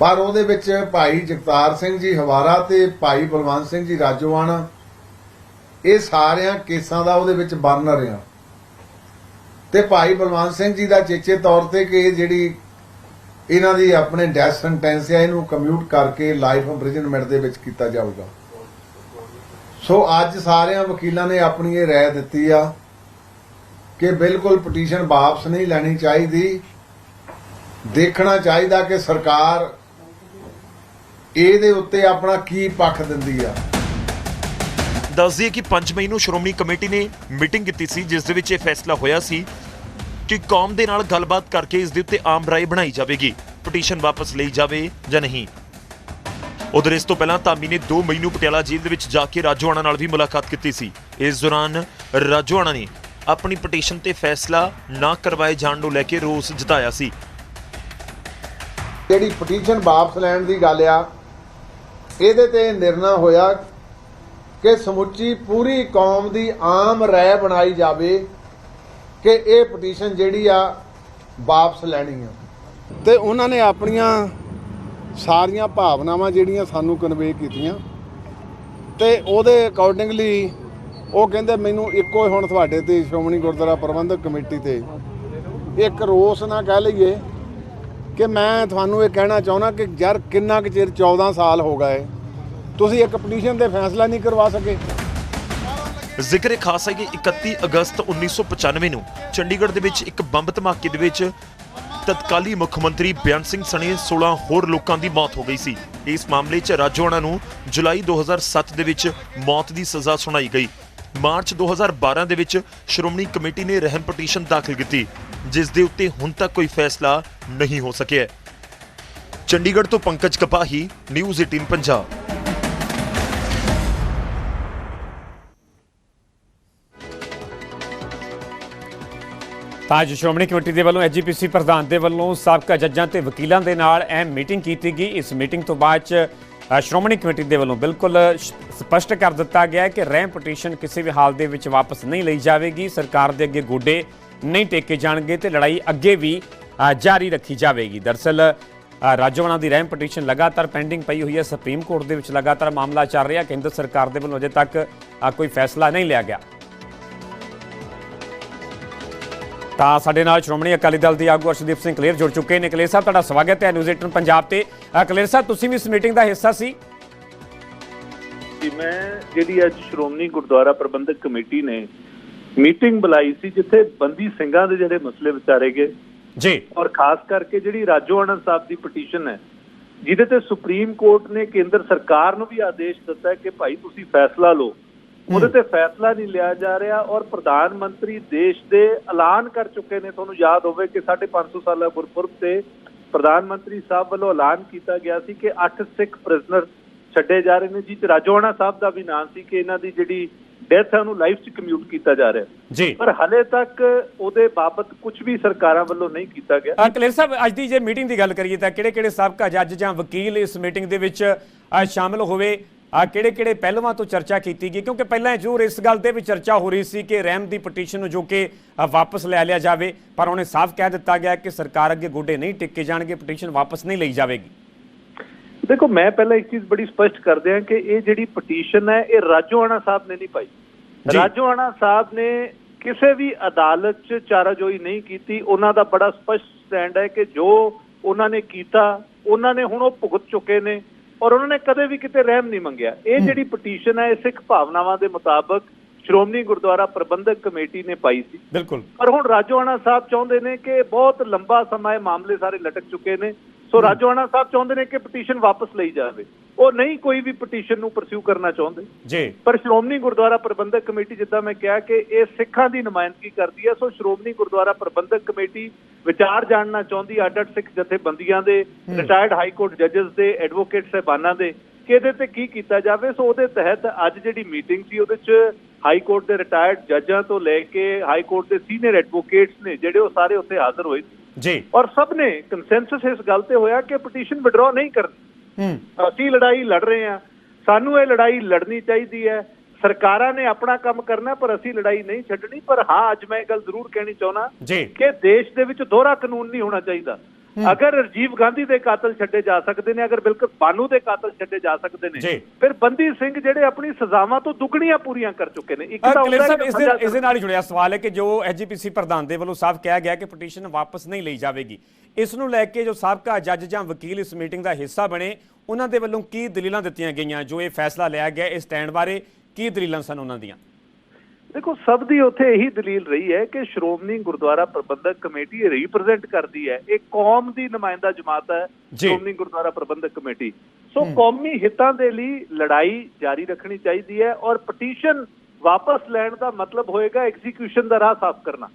ਪਰ ਉਹਦੇ ਵਿੱਚ ਭਾਈ ਜਗਤਾਰ ਸਿੰਘ ਜੀ ਹਵਾਰਾ ਤੇ ਭਾਈ ਬਲਵੰਤ ਸਿੰਘ ਜੀ ਰਾਜੋਆਣਾ, ਇਹ ਸਾਰਿਆਂ ਕੇਸਾਂ ਦਾ ਉਹਦੇ ਵਿੱਚ ਬਰਨਰ ਆ। ਤੇ ਭਾਈ ਬਲਵੰਤ ਸਿੰਘ ਜੀ ਦਾ ਚੇਚੇ ਤੌਰ ਤੇ ਕਿ ਜਿਹੜੀ ਇਹਨਾਂ ਦੀ ਆਪਣੇ ਡੈਥ ਸੈਂਟੈਂਸ ਆ ਇਹਨੂੰ ਕਮਿਊਟ ਕਰਕੇ ਲਾਈਫ ਇੰਪ੍ਰਿਜ਼ਨਮੈਂਟ ਦੇ ਵਿੱਚ ਕੀਤਾ ਜਾਊਗਾ। ਸੋ ਅੱਜ ਸਾਰਿਆਂ ਵਕੀਲਾਂ ਨੇ ਆਪਣੀ ਇਹ ਰਾਏ ਦਿੱਤੀ ਆ ਕਿ ਬਿਲਕੁਲ ਪਟੀਸ਼ਨ ਵਾਪਸ ਨਹੀਂ ਲੈਣੀ ਚਾਹੀਦੀ। ਦੇਖਣਾ ਚਾਹੀਦਾ ਕਿ ਸਰਕਾਰ ਇਹਦੇ ਉੱਤੇ ਆਪਣਾ ਕੀ ਪੱਖ ਦਿੰਦੀ ਆ। ਦੱਸਦੀ ਦਈਏ ਕਿ 5 ਮਈ ਨੂੰ ਸ਼੍ਰੋਮਣੀ ਕਮੇਟੀ ਨੇ ਮੀਟਿੰਗ ਕੀਤੀ ਸੀ, ਜਿਸ ਦੇ ਵਿੱਚ ਇਹ ਫੈਸਲਾ ਹੋਇਆ ਸੀ ਕਿ ਕੌਮ ਦੇ ਨਾਲ ਗੱਲਬਾਤ ਕਰਕੇ ਇਸ ਦੇ ਉੱਤੇ ਆਮ ਰਾਏ ਬਣਾਈ ਜਾਵੇਗੀ। ਪਟੀਸ਼ਨ ਵਾਪਸ ਲਈ ਜਾਵੇ ਜਾਂ ਨਹੀਂ? ਉਧਰ ਇਸ ਤੋਂ ਪਹਿਲਾਂ ਧਾਮੀ ਨੇ 2 ਮਈ ਨੂੰ ਪਟਿਆਲਾ ਜੇਲ੍ਹ ਦੇ ਵਿੱਚ ਜਾ ਕੇ ਰਾਜੋਆਣਾ ਨਾਲ ਵੀ ਮੁਲਾਕਾਤ ਕੀਤੀ ਸੀ। ਇਸ ਦੌਰਾਨ ਰਾਜੋਆਣਾ ਨੇ ਆਪਣੀ ਪਟੀਸ਼ਨ ਤੇ ਫੈਸਲਾ ਨਾ ਕਰਵਾਏ ਜਾਣ ਨੂੰ ਲੈ ਕੇ ਰੋਸ ਜਤਾਇਆ ਸੀ। ਜਿਹੜੀ ਪਟੀਸ਼ਨ ਵਾਪਸ ਲੈਣ ਦੀ ਗੱਲ ਆ, ਇਹਦੇ ਤੇ ਨਿਰਣਾ ਹੋਇਆ ਕਿ ਸਮੁੱਚੀ ਪੂਰੀ ਕੌਮ ਦੀ ਆਮ ਰਾਏ ਬਣਾਈ ਜਾਵੇ। ਕਿ ਇਹ ਪਟੀਸ਼ਨ ਜਿਹੜੀ ਆ ਵਾਪਸ ਲੈਣੀ ਆ। ਤੇ ਉਹਨਾਂ ਨੇ ਆਪਣੀਆਂ ਸਾਰੀਆਂ ਭਾਵਨਾਵਾਂ ਜਿਹੜੀਆਂ ਸਾਨੂੰ ਕਨਵੇ ਕੀਤੀਆਂ। ਤੇ ਉਹਦੇ ਅਕੋਰਡਿੰਗਲੀ ਉਹ ਕਹਿੰਦੇ ਮੈਨੂੰ ਇੱਕੋ ਹੀ ਹੁਣ ਤੁਹਾਡੇ ਤੇ ਸ਼੍ਰੋਮਣੀ ਗੁਰਦੁਆਰਾ ਪ੍ਰਬੰਧਕ ਕਮੇਟੀ ਤੇ ਇੱਕ ਰੋਸ ਨਾ ਕਹਿ ਲਈਏ ਕਿ ਮੈਂ ਤੁਹਾਨੂੰ ਇਹ ਕਹਿਣਾ ਚਾਹੁੰਦਾ ਕਿ ਯਾਰ ਕਿੰਨਾ ਕੁ ਚਿਰ 14 ਸਾਲ ਹੋ ਗਏ। ਤੁਸੀਂ ਇੱਕ ਪਟੀਸ਼ਨ ਤੇ ਫੈਸਲਾ ਨਹੀਂ ਕਰਵਾ ਸਕੇ। ਜ਼ਿਕਰ ਖਾਸ ਹੈ ਕਿ 31 ਅਗਸਤ 1995 ਨੂੰ। ਚੰਡੀਗੜ੍ਹ ਦੇ ਵਿੱਚ ਇੱਕ ਬੰਬ ਧਮਾਕੇ ਦੇ ਵਿੱਚ ਤਤਕਾਲੀ ਮੁੱਖ ਮੰਤਰੀ ਬਿਆਨ ਸਿੰਘ ਸਣੇ 16 ਹੋਰ ਲੋਕਾਂ ਦੀ ਮੌਤ ਹੋ ਗਈ ਸੀ। ਇਸ ਮਾਮਲੇ 'ਚ ਰਾਜੋਆਣਾ ਨੂੰ ਜੁਲਾਈ 2007 ਦੇ ਵਿੱਚ ਮੌਤ ਦੀ ਸਜ਼ਾ ਸੁਣਾਈ ਗਈ। ਮਾਰਚ 2012 ਦੇ ਵਿੱਚ ਸ਼੍ਰੋਮਣੀ ਕਮੇਟੀ ਨੇ ਰਹਿਮ ਪਟੀਸ਼ਨ ਦਾਖਲ ਕੀਤੀ, ਜਿਸ ਦੇ ਉੱਤੇ ਹੁਣ ਤੱਕ ਕੋਈ ਫੈਸਲਾ ਨਹੀਂ ਹੋ ਸਕਿਆ। ਚੰਡੀਗੜ੍ਹ ਤੋਂ ਪੰਕਜ ਕਪਾਹੀ, ਨਿਊਜ਼ 18 ਪੰਜਾਬ। ਤਾਂ ਅੱਜ ਸ਼੍ਰੋਮਣੀ ਕਮੇਟੀ ਦੇ ਵੱਲੋਂ ਐਜੀਪੀਸੀ ਪ੍ਰਧਾਨ ਦੇ ਵੱਲੋਂ ਸਾਬਕਾ ਜੱਜਾਂ ਤੇ ਵਕੀਲਾਂ ਦੇ ਨਾਲ ਅਹਿਮ ਮੀਟਿੰਗ ਕੀਤੀ ਗਈ। ਇਸ ਮੀਟਿੰਗ ਤੋਂ ਬਾਅਦ ਚ ਸ਼੍ਰੋਮਣੀ ਕਮੇਟੀ ਦੇ ਵੱਲੋਂ ਬਿਲਕੁਲ ਸ਼- ਸਪਸ਼ਟ ਕਰ ਦਿੱਤਾ ਗਿਆ ਹੈ ਕਿ ਰਹਿਮ ਪਟੀਸ਼ਨ ਕਿਸੇ ਵੀ ਹਾਲ ਦੇ ਵਿੱਚ ਵਾਪਸ ਨਹੀਂ ਲਈ ਜਾਵੇਗੀ। ਸਰਕਾਰ ਦੇ ਅੱਗੇ ਗੋਡੇ ਨਹੀਂ ਟੇਕੇ ਜਾਣਗੇ ਤੇ ਲੜਾਈ ਅੱਗੇ ਵੀ ਜਾਰੀ ਰੱਖੀ ਜਾਵੇਗੀ। ਦਰਸਲ ਅ, ਦੀ ਰਹਿਮ ਪਟੀਸ਼ਨ ਲਗਾਤਾਰ ਪੈਂਡਿੰਗ ਪਈ ਹੋਈ ਹੈ। ਸੁਪਰੀਮ ਕੋਰਟ ਦੇ ਵਿੱਚ ਲਗਾਤਾਰ ਮਾਮਲਾ ਚੱਲ ਰਿਹਾ। ਕੇਂਦਰ ਸਰਕਾਰ ਦੇ ਵੱਲੋਂ ਅਜੇ ਤੱਕ ਕੋਈ ਫੈਸਲਾ ਨਹੀਂ ਲਿਆ ਗਿਆ। ਤਾਂ ਸਾਡੇ ਨਾਲ ਸ਼੍ਰੋਮਣੀ ਅਕਾਲੀ ਦਲ ਦੇ ਆਗੂ ਅਰਸ਼ਦੀਪ ਸਿੰਘ ਕਲੇਰ ਜੁੜ ਚੁੱਕੇ ਨੇ। ਕਲੇਰ ਸਾਹਿਬ ਤੁਹਾਡਾ ਸਵਾਗਤ ਹੈ ਨਿਊਜ਼ 18 ਪੰਜਾਬ ਤੇ। ਕਲੇਰ ਸਾਹਿਬ ਤੁਸੀਂ ਵੀ ਇਸ ਮੀਟਿੰਗ ਦਾ ਹਿੱਸਾ ਸੀ? ਕਿ ਮੈਂ ਜਿਹੜੀ ਅੱਜ ਸ਼੍ਰੋਮਣੀ ਗੁਰਦੁਆਰਾ ਪ੍ਰਬੰਧਕ ਕਮੇਟੀ ਨੇ ਮੀਟਿੰਗ ਬੁਲਾਈ ਸੀ ਜਿੱਥੇ ਬੰਦੀ ਸਿੰਘਾਂ ਦੇ ਜਿਹੜੇ ਮਸਲੇ ਵਿਚਾਰੇ ਗਏ। ਜੀ। ਔਰ ਖਾਸ ਕਰਕੇ ਜਿਹੜੀ ਰਾਜੋਆਣਾ ਸਾਹਿਬ ਦੀ ਪਟੀਸ਼ਨ ਹੈ ਜਿਹਦੇ ਤੇ ਸੁਪਰੀਮ ਕੋਰਟ ਨੇ ਕੇਂਦਰ ਸਰਕਾਰ ਨੂੰ ਵੀ ਆਦੇਸ਼ ਦਿੱਤਾ ਹੈ ਕਿ ਭਾਈ ਤੁਸੀਂ ਫੈਸਲਾ ਲਓ। ਉਹਦੇ ਤੇ ਫੈਸਲਾ ਨਹੀਂ ਲਿਆ ਜਾ ਰਿਹਾ ਔਰ ਪ੍ਰਧਾਨ ਮੰਤਰੀ ਦੇਸ਼ ਦੇ ਐਲਾਨ ਕਰ ਚੁੱਕੇ ਨੇ। ਤੁਹਾਨੂੰ ਯਾਦ ਹੋਵੇ ਕਿ 550 ਸਾਲਾ ਗੁਰਪੁਰਬ ਤੇ ਪ੍ਰਧਾਨ ਮੰਤਰੀ ਸਾਹਿਬ ਵੱਲੋਂ ਐਲਾਨ ਕੀਤਾ ਗਿਆ ਸੀ ਕਿ 8 ਸਿੱਖ ਪ੍ਰਿਜ਼ਨਰ ਛੱਡੇ ਜਾ ਰਹੇ ਨੇ। ਜਿਹ ਚ ਰਾਜੋਆਣਾ ਸਾਹਿਬ ਦਾ ਵੀ ਨਾਮ ਸੀ ਕਿ ਇਹਨਾਂ ਦੀ ਜਿਹੜੀ ਡੈਥ ਹੈ ਉਹਨੂੰ ਲਾਈਫ ਚ ਕਮਿਊਟ ਕੀਤਾ ਜਾ ਰਿਹਾ। ਜੀ। ਪਰ ਹਲੇ ਤੱਕ ਉਹਦੇ ਬਾਬਤ ਕੁਝ ਵੀ ਸਰਕਾਰਾਂ ਵੱਲੋਂ ਨਹੀਂ ਕੀਤਾ ਗਿਆ। ਅ, ਕਲੇਰ ਸਾਹਿਬ ਅੱਜ ਦੀ ਜੇ ਮੀਟਿੰਗ ਦੀ ਗੱਲ ਕਰੀਏ ਤਾਂ ਕਿਹੜੇ ਕਿਹੜੇ ਸਾਬਕਾ ਜੱਜ ਜਾਂ ਵਕੀਲ ਇਸ ਮੀਟਿੰਗ ਦੇ ਵਿੱਚ ਸ਼ਾਮਲ ਹੋਵੇ? ਆ ਕਿਹੜੇ ਕਿਹੜੇ ਪਹਿਲੂਆਂ ਤੋਂ ਚਰਚਾ ਕੀਤੀ ਗਈ? ਕਿਉਂਕਿ ਪਹਿਲਾਂ ਜ਼ਰੂਰ ਇਸ ਗੱਲ ਤੇ ਵੀ ਚਰਚਾ ਹੋ ਰਹੀ ਸੀ ਕਿ ਰਹਿਮ ਦੀ ਪਟੀਸ਼ਨ ਨੂੰ ਜੋ ਕਿ ਵਾਪਸ ਲੈ ਲਿਆ ਜਾਵੇ ਪਰ ਉਹਨੇ ਸਾਫ਼ ਕਹਿ ਦਿੱਤਾ ਗਿਆ ਕਿ ਸਰਕਾਰ ਅੱਗੇ ਗੋਡੇ ਨਹੀਂ ਟਿੱਕੇ ਜਾਣਗੇ ਪਟੀਸ਼ਨ ਵਾਪਸ ਨਹੀਂ ਲਈ ਜਾਵੇਗੀ। ਦੇਖੋ ਮੈਂ ਪਹਿਲਾਂ ਇੱਕ ਚੀਜ਼ ਬੜੀ ਸਪਸ਼ਟ ਕਰ ਦਿਆਂ ਕਿ ਇਹ ਜਿਹੜੀ ਪਟੀਸ਼ਨ ਹੈ ਇਹ ਰਾਜੋਆਣਾ ਸਾਹਿਬ ਨੇ ਨਹੀਂ ਪਾਈ। ਰਾਜੋਆਣਾ ਸਾਹਿਬ ਨੇ ਕਿਸੇ ਵੀ ਅਦਾਲਤ 'ਚ ਚਾਰਾਜੋਈ ਨਹੀਂ ਕੀਤੀ। ਉਹਨਾਂ ਦਾ ਬੜਾ ਸਪਸ਼ਟ ਸਟੈਂਡ ਹੈ ਕਿ ਜੋ ਉਹਨਾਂ ਨੇ ਕੀਤਾ ਉਹਨਾਂ ਨੇ ਹੁਣ ਉਹ ਭੁਗਤ ਚੁੱਕੇ ਨੇ। ਔਰ ਉਹਨਾਂ ਨੇ ਕਦੇ ਵੀ ਕਿਤੇ ਰਹਿਮ ਨਹੀਂ ਮੰਗਿਆ। ਇਹ ਜਿਹੜੀ ਪਟੀਸ਼ਨ ਹੈ ਇਹ ਸਿੱਖ ਭਾਵਨਾਵਾਂ ਦੇ ਮੁਤਾਬਕ ਸ਼੍ਰੋਮਣੀ ਗੁਰਦੁਆਰਾ ਪ੍ਰਬੰਧਕ ਕਮੇਟੀ ਨੇ ਪਾਈ ਸੀ। ਬਿਲਕੁਲ। ਪਰ ਹੁਣ ਰਾਜੋਆਣਾ ਸਾਹਿਬ ਚਾਹੁੰਦੇ ਨੇ ਕਿ ਬਹੁਤ ਲੰਬਾ ਸਮਾਂ ਇਹ ਮਾਮਲੇ ਸਾਰੇ ਲਟਕ ਚੁੱਕੇ ਨੇ। ਸੋ ਰਾਜੋਆਣਾ ਸਾਹਿਬ ਚਾਹੁੰਦੇ ਨੇ ਕਿ ਪਟੀਸ਼ਨ ਵਾਪਸ ਲਈ ਜਾਵੇ। ਉਹ ਨਹੀਂ ਕੋਈ ਵੀ ਪਟੀਸ਼ਨ ਨੂੰ ਪਰਸਿਊ ਕਰਨਾ ਚਾਹੁੰਦੇ। ਜੀ। ਪਰ ਸ਼੍ਰੋਮਣੀ ਗੁਰਦੁਆਰਾ ਪ੍ਰਬੰਧਕ ਕਮੇਟੀ ਜਿੱਦਾਂ ਮੈਂ ਕਿਹਾ ਕਿ ਇਹ ਸਿੱਖਾਂ ਦੀ ਨੁਮਾਇੰਦਗੀ ਕਰਦੀ ਹੈ ਸੋ ਸ਼੍ਰੋਮਣੀ ਗੁਰਦੁਆਰਾ ਪ੍ਰਬੰਧਕ ਕਮੇਟੀ ਵਿਚਾਰ ਜਾਣਨਾ ਚਾਹੁੰਦੀ ਅੱਡ ਅੱਡ ਸਿੱਖ ਜਥੇਬੰਦੀਆਂ ਦੇ ਰਿਟਾਇਰਡ ਹਾਈ ਕੋਰਟ ਜੱਜਸ ਦੇ ਐਡਵੋਕੇਟ ਸਹਿਬਾਨਾਂ ਦੇ ਕਿ ਇਹਦੇ ਤੇ ਕੀ ਕੀਤਾ ਜਾਵੇ। ਸੋ ਉਹਦੇ ਤਹਿਤ ਅੱਜ ਜਿਹੜੀ ਮੀਟਿੰਗ ਸੀ ਉਹਦੇ 'ਚ ਹਾਈ ਕੋਰਟ ਦੇ ਰਿਟਾਇਰਡ ਜੱਜਾਂ ਤੋਂ ਲੈ ਕੇ ਹਾਈ ਕੋਰਟ ਦੇ ਸੀਨੀਅਰ ਐਡਵੋਕੇਟਸ ਨੇ ਜਿਹੜੇ ਉਹ ਸਾਰੇ ਉੱਥੇ ਹਾਜ਼ਰ ਹੋਏ ਜੀ। ਔਰ ਸਭ ਨੇ ਕੰਸੈਂਸਸ ਇਸ ਗੱਲ ਤੇ ਹੋਇਆ ਕਿ ਪਟੀਸ਼ਨ ਵਿਡਰਾਅ ਨਹੀਂ ਕਰਨੀ। ਅਸੀਂ ਲੜਾਈ ਲੜ ਰਹੇ ਹਾਂ। ਸਾਨੂੰ ਇਹ ਲੜਾਈ ਲੜਨੀ ਚਾਹੀਦੀ ਹੈ। ਸਰਕਾਰਾਂ ਨੇ ਆਪਣਾ ਕੰਮ ਕਰਨਾ ਪਰ ਅਸੀਂ ਲੜਾਈ ਨਹੀਂ ਛੱਡਣੀ। ਪਰ ਹਾਂ ਅੱਜ ਮੈਂ ਇਹ ਗੱਲ ਜ਼ਰੂਰ ਕਹਿਣੀ ਚਾਹੁੰਦਾ ਕਿ ਦੇਸ਼ ਦੇ ਵਿੱਚ ਦੋਹਰਾ ਕਾਨੂੰਨ ਨਹੀਂ ਹੋਣਾ ਚਾਹੀਦਾ। ਅਗਰ ਰਜੀਵ ਗਾਂਧੀ ਦੇ ਕਾਤਲ ਛੱਡੇ ਜਾ ਸਕਦੇ ਨੇ ਅਗਰ ਬਿਲਕੁਲ ਬਾਨੂ ਦੇ ਕਾਤਲ ਛੱਡੇ ਜਾ ਸਕਦੇ ਨੇ। ਫਿਰ ਬੰਦੀ ਸਿੰਘ ਜਿਹੜੇ ਆਪਣੀ ਸਜ਼ਾਵਾਂ ਤੋਂ ਦੁੱਗਣੀਆਂ ਪੂਰੀਆਂ ਕਰ ਚੁੱਕੇ ਨੇ। ਇੱਕ ਤਾਂ ਹੁੰਦਾ ਇਸ ਦੇ ਇਸ ਦੇ ਨਾਲ ਹੀ ਜੁੜਿਆ ਸਵਾਲ ਹੈ ਕਿ ਜੋ ਐਜੀਪੀਸੀ ਪ੍ਰਧਾਨ ਦੇ ਵੱਲੋਂ ਸਾਫ਼ ਕਿਹਾ ਗਿਆ ਕਿ ਪਟੀਸ਼ਨ ਵਾਪਸ ਨਹੀਂ ਲਈ ਜਾਵੇਗੀ। ਇਸ ਨੂੰ ਲੈ ਕੇ ਜੋ ਸਾਬਕਾ ਜੱਜ ਜਾਂ ਵਕੀਲ ਇਸ ਮੀਟਿੰਗ ਦਾ ਹਿੱਸਾ ਬਣੇ ਉਹਨਾਂ ਦੇ ਵੱਲੋਂ ਕੀ ਦਲੀਲਾਂ ਦਿੱਤੀਆਂ ਗਈਆਂ ਜੋ ਇਹ ਫੈਸਲਾ ਲਿਆ ਗਿਆ ਇਸ ਸਟੈਂਡ ਬਾਰੇ ਕੀ ਦਲੀਲਾਂ ਸਨ ਉਹਨਾਂ ਦੀਆਂ? ਦੇਖੋ ਸਭ ਦੀ ਉੱਥੇ ਇਹੀ ਦਲੀਲ ਰਹੀ ਹੈ ਕਿ ਸ਼੍ਰੋਮਣੀ ਗੁਰਦੁਆਰਾ ਪ੍ਰਬੰਧਕ ਕਮੇਟੀ ਰਿਪਰੈਜ਼ੈਂਟ ਕਰਦੀ ਹੈ। ਇਹ ਕੌਮ ਦੀ ਨੁਮਾਇੰਦਾ ਜਮਾਤ ਹੈ। ਸ਼੍ਰੋਮਣੀ ਗੁਰਦੁਆਰਾ ਪ੍ਰਬੰਧਕ ਕਮੇਟੀ। ਸੋ ਕੌਮੀ ਹਿੱਤਾਂ ਦੇ ਲਈ ਲੜਾਈ ਜਾਰੀ ਰੱਖਣੀ ਚਾਹੀਦੀ ਹੈ ਔਰ ਪਟੀਸ਼ਨ ਵਾਪਸ ਲੈਣ ਦਾ ਮਤਲਬ ਹੋਏਗਾ ਐਗਜ਼ੀਕਿਊਸ਼ਨ ਦਾ ਰਾਹ ਸਾਫ਼ ਕਰਨਾ।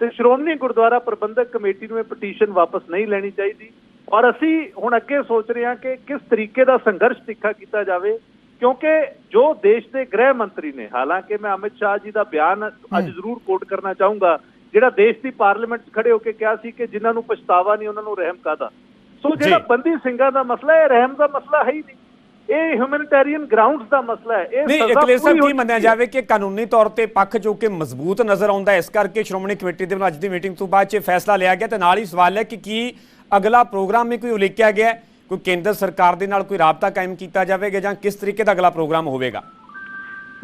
ਤੇ ਸ਼੍ਰੋਮਣੀ ਗੁਰਦੁਆਰਾ ਪ੍ਰਬੰਧਕ ਕਮੇਟੀ ਨੂੰ ਇਹ ਪਟੀਸ਼ਨ ਵਾਪਸ ਨਹੀਂ ਲੈਣੀ ਚਾਹੀਦੀ। ਔਰ ਅਸੀਂ ਹੁਣ ਅੱਗੇ ਸੋਚ ਰਹੇ ਹਾਂ ਕਿ ਕਿਸ ਤਰੀਕੇ ਦਾ ਸੰਘਰਸ਼ ਤਿੱਖਾ ਕੀਤਾ ਜਾਵੇ ਕਿਉਂਕਿ ਜੋ ਦੇਸ਼ ਦੇ ਗ੍ਰਹਿ ਮੰਤਰੀ ਨੇ ਹਾਲਾਂਕਿ ਮੈਂ ਅਮਿਤ ਸ਼ਾਹ ਜੀ ਦਾ ਬਿਆਨ ਅੱਜ ਜ਼ਰੂਰ ਕੋਟ ਕਰਨਾ ਚਾਹੂੰਗਾ ਜਿਹੜਾ ਦੇਸ਼ ਦੀ ਪਾਰਲੀਮੈਂਟ 'ਚ ਖੜੇ ਹੋ ਕੇ ਕਿਹਾ ਸੀ ਕਿ ਜਿਨ੍ਹਾਂ ਨੂੰ ਪਛਤਾਵਾ ਨਹੀਂ ਉਹਨਾਂ ਨੂੰ ਰਹਿਮ ਕਾਦਾ ਸੋ ਜਿਹੜਾ। ਬੰਦੀ ਸਿੰਘਾਂ ਦਾ ਮਸਲਾ ਹੈ ਇਹ ਰਹਿਮ ਦਾ ਮਸਲਾ ਹੈ ਹੀ ਨਹੀਂ ਇਹ ਹਿਊਮੈਨਿਟੇਰੀਅਨ ਗਰਾਊਂਡਸ ਦਾ ਮਸਲਾ ਹੈ ਇਹ ਨਹੀਂ ਸਜ਼ਾ ਅਕਲੇਰ ਸਾਹਿਬ ਕੀ ਮੰਨਿਆ। ਜਾਵੇ ਕਿ ਕਾਨੂੰਨੀ ਤੌਰ ਤੇ ਪੱਖ ਜੋ ਕਿ ਮਜ਼ਬੂਤ ਨਜ਼ਰ ਆਉਂਦਾ ਇਸ ਕਰਕੇ ਸ਼੍ਰੋਮਣੀ ਕਮੇਟੀ ਦੇ ਵੱਲੋਂ ਅੱਜ ਦੀ ਮੀਟਿੰਗ ਤੋਂ ਬਾਅਦ 'ਚ ਇਹ ਫੈਸਲਾ ਲਿਆ ਗਿਆ ਤੇ ਨਾਲ ਹੀ ਸਵਾਲ ਹੈ ਕਿ ਕੀ ਅਗਲਾ ਪ੍ਰੋਗਰਾਮ ਵੀ ਕੋਈ ਉਲੀਕਿਆ ਗਿਆ ਹੈ? ਕੋਈ ਕੇਂਦਰ ਸਰਕਾਰ ਦੇ ਨਾਲ ਕੋਈ ਰਾਬਤਾ ਕਾਇਮ ਕੀਤਾ ਜਾਵੇਗਾ ਜਾਂ ਕਿਸ ਤਰੀਕੇ ਦਾ ਅਗਲਾ ਪ੍ਰੋਗਰਾਮ ਹੋਵੇਗਾ?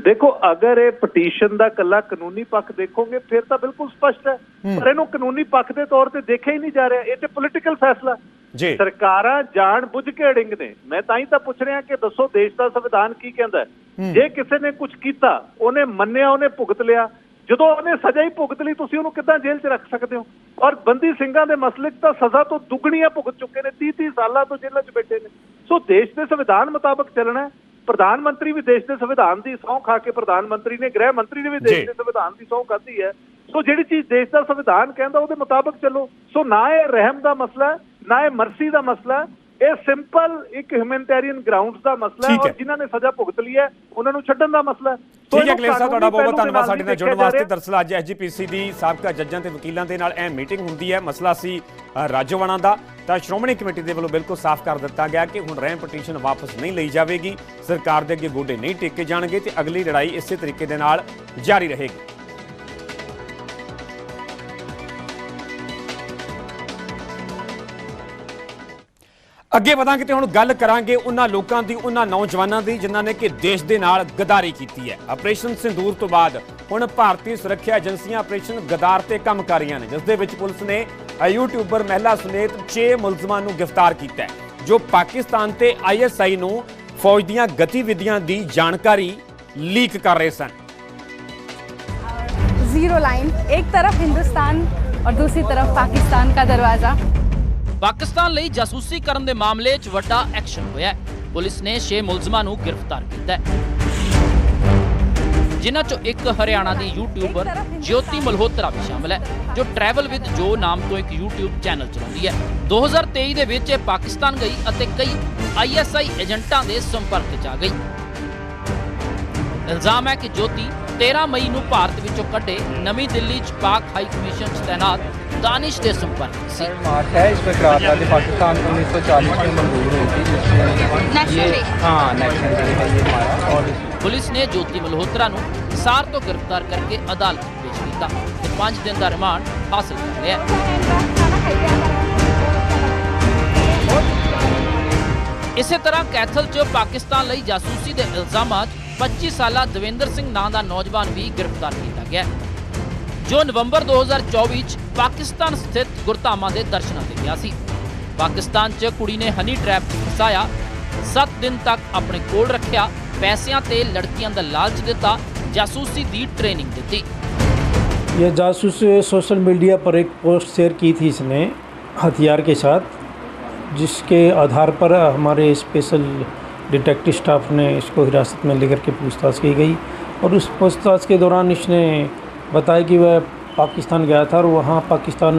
ਦੇਖੋ ਅਗਰ ਇਹ ਪਟੀਸ਼ਨ ਦਾ ਕੱਲਾ ਕਾਨੂੰਨੀ ਪੱਖ ਦੇਖੋਗੇ ਫਿਰ ਤਾਂ ਬਿਲਕੁਲ ਸਪਸ਼ਟ ਹੈ। ਪਰ ਇਹਨੂੰ ਕਾਨੂੰਨੀ ਪੱਖ ਦੇ ਤੌਰ ਤੇ ਦੇਖਿਆ ਹੀ ਨਹੀਂ ਜਾ ਰਿਹਾ। ਇਹ ਤੇ ਪੋਲੀਟੀਕਲ ਫੈਸਲਾ ਜੀ। ਸਰਕਾਰਾਂ ਜਾਣ ਬੁੱਝ ਕੇ ਅੜਿੰਗ ਨੇ। ਮੈਂ ਤਾਂ ਹੀ ਤਾਂ ਪੁੱਛ ਰਿਹਾ ਕਿ ਦੱਸੋ ਦੇਸ਼ ਦਾ ਸੰਵਿਧਾਨ ਕੀ ਕਹਿੰਦਾ ਜੇ ਕਿਸੇ ਨੇ ਕੁਝ ਕੀਤਾ ਉਹਨੇ ਮੰਨਿਆ ਉਹਨੇ ਭੁਗਤ ਲਿਆ। ਜਦੋਂ ਉਹਨੇ ਸਜ਼ਾ ਹੀ ਭੁਗਤ ਲਈ ਤੁਸੀਂ ਉਹਨੂੰ ਕਿੱਦਾਂ ਜੇਲ੍ਹ 'ਚ ਰੱਖ ਸਕਦੇ ਹੋ? ਔਰ ਬੰਦੀ ਸਿੰਘਾਂ ਦੇ ਮਸਲੇ ਤਾਂ ਸਜ਼ਾ ਤੋਂ ਦੁੱਗਣੀਆਂ ਭੁਗਤ ਚੁੱਕੇ ਨੇ 30 30 ਸਾਲਾਂ ਤੋਂ ਜੇਲ੍ਹਾਂ 'ਚ ਬੈਠੇ ਨੇ। ਸੋ ਦੇਸ਼ ਦੇ ਸੰਵਿਧਾਨ ਮੁਤਾਬਕ ਚੱਲਣਾ ਹੈ। ਪ੍ਰਧਾਨ ਮੰਤਰੀ ਵੀ ਦੇਸ਼ ਦੇ ਸੰਵਿਧਾਨ ਦੀ ਸਹੁੰ ਖਾ ਕੇ ਪ੍ਰਧਾਨ ਮੰਤਰੀ ਨੇ ਗ੍ਰਹਿ ਮੰਤਰੀ ਨੇ ਵੀ। ਦੇਸ਼ ਦੇ ਸੰਵਿਧਾਨ ਦੀ ਸਹੁੰ ਖਾਧੀ ਹੈ। ਸੋ ਜਿਹੜੀ ਚੀਜ਼ ਦੇਸ਼ ਦਾ ਸੰਵਿਧਾਨ ਕਹਿੰਦਾ ਉਹਦੇ ਮੁਤਾਬਕ ਚੱਲੋ। ਸੋ ਨਾ ਇਹ ਰਹਿਮ ਦਾ ਮਸਲਾ ਨਾ ਇਹ ਮਰਸੀ ਦਾ ਮਸਲਾ ਇਹ ਸਿੰਪਲ ਇੱਕ ਹਿਊਮੈਨਿਟੇਰੀਅਨ ਗਰਾਊਂਡਸ ਦਾ ਮਸਲਾ ਹੈ। ਔਰ ਜਿਨ੍ਹਾਂ ਨੇ ਸਜ਼ਾ ਭੁਗਤ ਲਈ ਹੈ ਉਹਨਾਂ ਨੂੰ ਛੱਡਣ ਦਾ ਮਸਲਾ ਹੈ। ਠੀਕ ਹੈ ਸਾਹਿਬ ਕਾਨੂੰਨੀ ਤੁਹਾਡਾ ਬਹੁਤ ਧੰਨਵਾਦ ਸਾਡੇ ਨਾਲ ਜੁੜਨ ਵਾਸਤੇ। ਦਰਸਲ ਅੱਜ ਐਸਜੀਪੀਸੀ ਦੀ ਸਾਬਕਾ ਜੱਜਾਂ ਤੇ ਵਕੀਲਾਂ ਦੇ ਨਾਲ ਇਹ ਮੀਟਿੰਗ ਹੁੰਦੀ ਹੈ। ਮਸਲਾ ਸੀ ਅ, ਰਾਜੋਆਣਾ ਦਾ। ਤਾਂ ਸ਼੍ਰੋਮਣੀ ਕਮੇਟੀ ਦੇ ਵੱਲੋਂ ਬਿਲਕੁਲ ਸਾਫ਼ ਕਰ ਦਿੱਤਾ ਗਿਆ ਕਿ ਹੁਣ ਰਹਿਮ ਪਟੀਸ਼ਨ ਵਾਪਸ ਨਹੀਂ ਲਈ ਜਾਵੇਗੀ। ਸਰਕਾਰ ਦੇ ਅੱਗੇ ਗੋਡੇ ਨਹੀਂ ਟੇਕੇ ਜਾਣਗੇ ਤੇ ਅਗਲੀ ਲੜਾਈ ਇਸੇ ਤਰੀਕੇ ਦੇ ਨਾਲ ਜਾਰੀ ਰਹੇਗੀ। ਅੱਗੇ ਵਧਾਂਗੇ ਤੇ ਹੁਣ ਗੱਲ ਕਰਾਂਗੇ ਉਹਨਾਂ ਲੋਕਾਂ ਦੀ ਉਹਨਾਂ ਨੌਜਵਾਨਾਂ ਦੀ ਜਿਨ੍ਹਾਂ ਨੇ ਕਿ ਦੇਸ਼ ਦੇ ਨਾਲ ਗਦਾਰੀ ਕੀਤੀ ਹੈ ਆਪਰੇਸ਼ਨ ਸਿੰਦੂਰ ਤੋਂ ਬਾਅਦ ਹੁਣ ਭਾਰਤੀ ਸੁਰੱਖਿਆ ਏਜੰਸੀਆਂ ਆਪਰੇਸ਼ਨ ਗਦਾਰ ਤੇ ਕੰਮ ਕਰ ਰਹੀਆਂ ਨੇ ਜਿਸ ਦੇ ਵਿੱਚ ਪੁਲਿਸ ਨੇ ਅ, ਯੂਟਿਊਬਰ ਮਹਿਲਾ ਸਮੇਤ 6 ਮੁਲਜ਼ਮਾਂ ਨੂੰ ਗ੍ਰਿਫਤਾਰ ਕੀਤਾ ਹੈ ਜੋ ਪਾਕਿਸਤਾਨ ਤੇ ਆਈਐਸਆਈ ਨੂੰ ਫੌਜ ਦੀਆਂ ਗਤੀਵਿਧੀਆਂ ਦੀ ਜਾਣਕਾਰੀ ਲੀਕ ਕਰ ਰਹੇ ਸਨ जीरो लाइन एक तरफ हिंदुस्तान और दूसरी तरफ पाकिस्तान का दरवाज़ा ਪਾਕਿਸਤਾਨ ਲਈ ਜਾਸੂਸੀ ਕਰਨ ਦੇ ਮਾਮਲੇ 'ਚ ਵੱਡਾ ਐਕਸ਼ਨ ਹੋਇਆ ਹੈ। ਪੁਲਿਸ ਨੇ 6 ਮੁਲਜ਼ਮਾਂ ਨੂੰ ਗ੍ਰਿਫਤਾਰ ਕੀਤਾ ਹੈ। ਜਿਨ੍ਹਾਂ 'ਚੋਂ ਇੱਕ ਹਰਿਆਣਾ ਦੀ ਯੂਟਿਊਬਰ ਜਯੋਤੀ ਮਲਹੋਤਰਾ ਵੀ ਸ਼ਾਮਲ ਹੈ ਜੋ ਟਰੈਵਲ ਵਿਦ ਜੋ ਨਾਮ ਤੋਂ ਇੱਕ YouTube ਚੈਨਲ ਚਲਾਉਂਦੀ ਹੈ। 2023 ਦੇ ਵਿੱਚ ਇਹ ਪਾਕਿਸਤਾਨ ਗਈ ਅਤੇ ਕਈ ISI ਏਜੰਟਾਂ ਦੇ ਸੰਪਰਕ 'ਚ ਆ ਗਈ। ਇਲਜ਼ਾਮ ਹੈ ਕਿ ਜੋਤੀ 13 ਮਈ ਨੂੰ ਭਾਰਤ ਵਿੱਚੋਂ ਕੱਢੇ ਨਵੀਂ ਦਿੱਲੀ 'ਚ ਪਾਕ ਹਾਈ ਕਮਿਸ਼ਨ 'ਚ ਤੈਨਾਤ ਦਾਨਿਸ਼ ਦੇ ਸੰਪਰਕ 'ਚ ਸੀ मार्च है इस पर करार था पाकिस्तान उन्नीस सौ चालीस में मंजूर हुई थी जिसमें ये हाँ नेशनल डे है ये हमारा और इस- ਪੁਲਿਸ ਨੇ ਜੋਤੀ ਮਲਹੋਤਰਾ ਨੂੰ ਸਾਰ ਤੋਂ ਗ੍ਰਿਫਤਾਰ ਕਰਕੇ ਅਦਾਲਤ ਵਿੱਚ ਪੇਸ਼ ਕੀਤਾ ਤੇ 5 ਦਿਨ ਦਾ ਰਿਮਾਂਡ ਹਾਸਲ ਕਰ ਲਿਆ ਇਸੇ ਤਰ੍ਹਾਂ ਕੈਥਲ 'ਚ ਪਾਕਿਸਤਾਨ ਲਈ ਜਾਸੂਸੀ ਦੇ ਇਲਜ਼ਾਮਾਂ 'ਚ 25 ਸਾਲਾ ਦਵਿੰਦਰ ਸਿੰਘ ਨਾਂ ਦਾ ਨੌਜਵਾਨ ਵੀ ਗ੍ਰਿਫਤਾਰ ਕੀਤਾ ਗਿਆ ਹੈ, ਜੋ ਨਵੰਬਰ 2024 'ਚ ਪਾਕਿਸਤਾਨ ਸਥਿਤ ਗੁਰਧਾਮਾਂ ਦੇ ਦਰਸ਼ਨਾਂ ਤੇ ਗਿਆ ਸੀ ਪਾਕਿਸਤਾਨ 'ਚ ਕੁੜੀ ਨੇ ਹਨੀ ਟ੍ਰੈਪ 'ਚ ਫਸਾਇਆ 7 ਦਿਨ ਤੱਕ ਆਪਣੇ ਕੋਲ ਰੱਖਿਆ ਪੈਸਿਆਂ ਤੇ ਲੜਕੀਆਂ ਦਾ ਲਾਲਚ ਦਿੱਤਾ ਜਾਸੂਸੀ ਦੀ ਟ੍ਰੇਨਿੰਗ ਦਿੱਤੀ ये जासूस सोशल मीडिया पर एक पोस्ट शेयर की थी इसने हथियार के साथ जिसके आधार पर हमारे स्पेशल डिटेक्टिव स्टाफ ने इसको हिरासत में लेकर के पूछताछ की गई और उस पूछताछ के दौरान इसने बताया कि वह पाकिस्तान गया था और वहाँ पाकिस्तान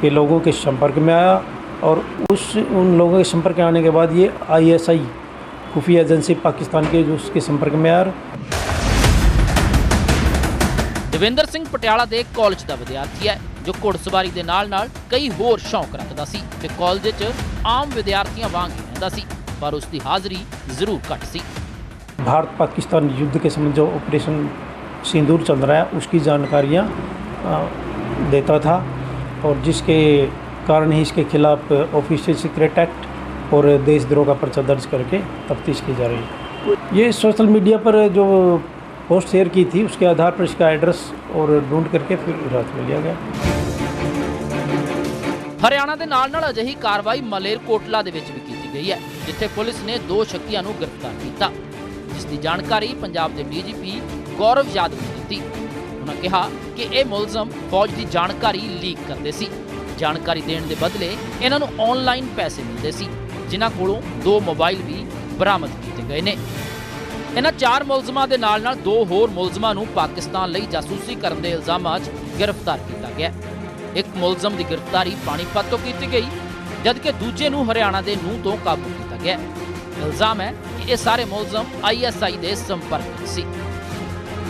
के लोगों के संपर्क में आया और उस उन लोगों के संपर्क में आने के बाद ये आईएसआई खुफिया एजेंसी पाकिस्तान के जो उसके संपर्क में आया ਦਵਿੰਦਰ ਸਿੰਘ ਪਟਿਆਲਾ ਦੇ ਕਾਲਜ ਦਾ ਵਿਦਿਆਰਥੀ ਹੈ ਜੋ ਘੋੜਸਵਾਰੀ ਦੇ ਨਾਲ-ਨਾਲ ਕਈ ਹੋਰ ਸ਼ੌਂਕ ਰੱਖਦਾ ਸੀ ਤੇ ਕਾਲਜ 'ਚ ਆਮ ਵਿਦਿਆਰਥੀਆਂ ਵਾਂਗ ਹੀ ਰਹਿੰਦਾ ਸੀ ਪਰ ਉਸ ਦੀ ਹਾਜ਼ਰੀ ਜ਼ਰੂਰ ਘੱਟ ਸੀ भारत पाकिस्तान युद्ध के संबंध जो ऑपरेशन सिंदूर चल रहा है उसकी जानकारियाँ अ, देता था और जिसके कारण ही इसके खिलाफ ऑफिशियल सीक्रेट एक्ट और देशद्रोह का पर्चा दर्ज करके तफ्तीश की जा रही है ये सोशल मीडिया पर जो पोस्ट शेयर की थी उसके आधार पर इसका एड्रेस और ढूंढ करके फिर हिरासत में लिया गया ਹਰਿਆਣਾ ਦੇ ਨਾਲ-ਨਾਲ ਅਜਿਹੀ ਕਾਰਵਾਈ ਮਲੇਰਕੋਟਲਾ ਦੇ ਵਿੱਚ ਵੀ ਕੀਤੀ ਗਈ ਹੈ, ਜਿੱਥੇ ਪੁਲਿਸ ਨੇ ਦੋ ਸ਼ੱਕੀਆਂ ਨੂੰ ਗ੍ਰਿਫਤਾਰ ਕੀਤਾ। ਜਿਸ ਦੀ ਜਾਣਕਾਰੀ ਪੰਜਾਬ ਦੇ ਡੀਜੀਪੀ ਗੌਰਵ ਯਾਦਵ ਨੇ ਦਿੱਤੀ। ਉਹਨਾਂ ਕਿਹਾ ਕਿ ਇਹ ਮੁਲਜ਼ਮ ਫੌਜ ਦੀ ਜਾਣਕਾਰੀ ਲੀਕ ਕਰਦੇ ਸੀ। ਜਾਣਕਾਰੀ ਦੇਣ ਦੇ ਬਦਲੇ ਇਹਨਾਂ ਨੂੰ ਆਨਲਾਈਨ ਪੈਸੇ ਮਿਲਦੇ ਸੀ, ਜਿਨ੍ਹਾਂ ਕੋਲੋਂ ਦੋ ਮੋਬਾਈਲ ਵੀ ਬਰਾਮਦ ਕੀਤੇ ਗਏ ਨੇ। ਇਹਨਾਂ ਚਾਰ ਮੁਲਜ਼ਮਾਂ ਦੇ ਨਾਲ-ਨਾਲ ਦੋ ਹੋਰ ਮੁਲਜ਼ਮਾਂ ਨੂੰ ਪਾਕਿਸਤਾਨ ਲਈ ਜਾਸੂਸੀ ਕਰਨ ਦੇ ਇਲਜ਼ਾਮਾਂ 'ਚ ਗ੍ਰਿਫਤਾਰ ਕੀਤਾ ਗਿਆ। ਇੱਕ ਮੁਲਜ਼ਮ ਦੀ ਗ੍ਰਿਫਤਾਰੀ ਪਾਣੀਪਤ ਤੋਂ ਕੀਤੀ ਗਈ ਜਦਕਿ ਦੂਜੇ ਨੂੰ ਹਰਿਆਣਾ ਦੇ ਨੂੰ ਤੋਂ ਕਾਬੂ ਕੀਤਾ ਗਿਆ ਇਲਜ਼ਾਮ ਹੈ ਕਿ ਇਹ ਸਾਰੇ ਮੁਲਜ਼ਮ ਆਈਐਸਆਈ ਦੇ ਸੰਪਰਕ ਸੀ।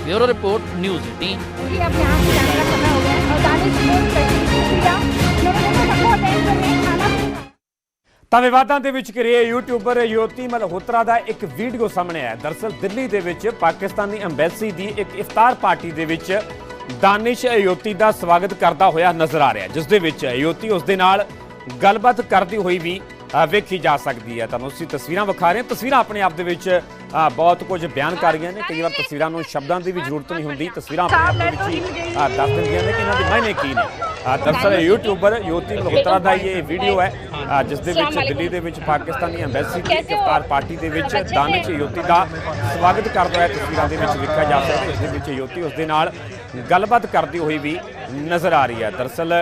ਬਿਊਰੋ ਰਿਪੋਰਟ ਨਿਊਜ਼ 18 ਜੀ ਆਪ ਯਹਾਂ ਦਾ ਸਮਾਂ ਹੋ ਗਿਆ ਹੈ। और दानिश ਤਾਂ ਵਿਵਾਦਾਂ ਦੇ ਵਿੱਚ ਘਿਰੇ ਯੂਟਿਊਬਰ ਯੋਤੀ ਮਲਹੋਤਰਾ ਦਾ ਇੱਕ ਵੀਡੀਓ ਸਾਹਮਣੇ ਆਇਆ। ਦਰਸਲ ਦਿੱਲੀ ਦੇ ਵਿੱਚ ਪਾਕਿਸਤਾਨੀ ਐਮਬੈਸੀ ਦੀ ਇੱਕ ਇਫਤਾਰ ਪਾਰਟੀ ਦੇ ਵਿੱਚ ਦਾਨਿਸ਼ ਯੋਤੀ ਦਾ ਸਵਾਗਤ ਕਰਦਾ ਹੋਇਆ ਨਜ਼ਰ ਆ ਰਿਹਾ ਜਿਸ ਦੇ ਵਿੱਚ ਯੋਤੀ ਉਸ ਦੇ ਨਾਲ ਗੱਲਬਾਤ ਕਰਦੀ ਹੋਈ ਵੀ ਵੇਖੀ ਜਾ ਸਕਦੀ ਹੈ। ਤੁਹਾਨੂੰ ਅਸੀਂ ਤਸਵੀਰਾਂ ਵਿਖਾ ਰਹੇ ਹਾਂ। ਤਸਵੀਰਾਂ ਆਪਣੇ ਆਪ ਦੇ ਵਿੱਚ ਬਹੁਤ ਕੁਝ ਬਿਆਨ ਕਰ ਰਹੀਆਂ ਨੇ। ਕਈ ਵਾਰ ਤਸਵੀਰਾਂ ਨੂੰ ਸ਼ਬਦਾਂ ਦੀ ਵੀ ਜ਼ਰੂਰਤ ਨਹੀਂ ਹੁੰਦੀ। ਤਸਵੀਰਾਂ ਆਪਣੇ ਆਪ ਦੇ ਵਿੱਚ ਹੀ ਦੱਸ ਦਿੰਦੀਆਂ ਨੇ ਕਿ ਇਹਨਾਂ ਦੇ ਮਾਇਨੇ ਕੀ ਨੇ। ਅ, ਦਰਸਲ ਯੂਟਿਊਬਰ ਯੋਤੀ ਮਲਹੋਤਰਾ ਦਾ ਇਹ ਵੀਡੀਓ ਹੈ। ਜਿਸ ਦੇ ਵਿੱਚ ਦਿੱਲੀ ਦੇ ਵਿੱਚ ਪਾਕਿਸਤਾਨੀ ਐਮਬੈਸੀ ਦੀ ਇਫਤਾਰ ਪਾਰਟੀ ਦੇ ਵਿੱਚ ਦਾਨ ਵਿੱਚ ਯੋਤੀ ਦਾ ਸਵਾਗਤ ਕਰਦਾ ਹੈ ਤਸਵੀਰਾਂ ਦੇ ਵਿੱਚ ਵੇਖਿਆ ਜਾ ਸਕਦਾ ਹੈ। ਇਸ ਦੇ ਵਿੱਚ ਯੋਤੀ ਉਸ ਦੇ ਨਾਲ ਗੱਲਬਾਤ ਕਰਦੀ ਹੋਈ ਵੀ ਨਜ਼ਰ ਆ ਰਹੀ ਹੈ। ਦਰਸਲ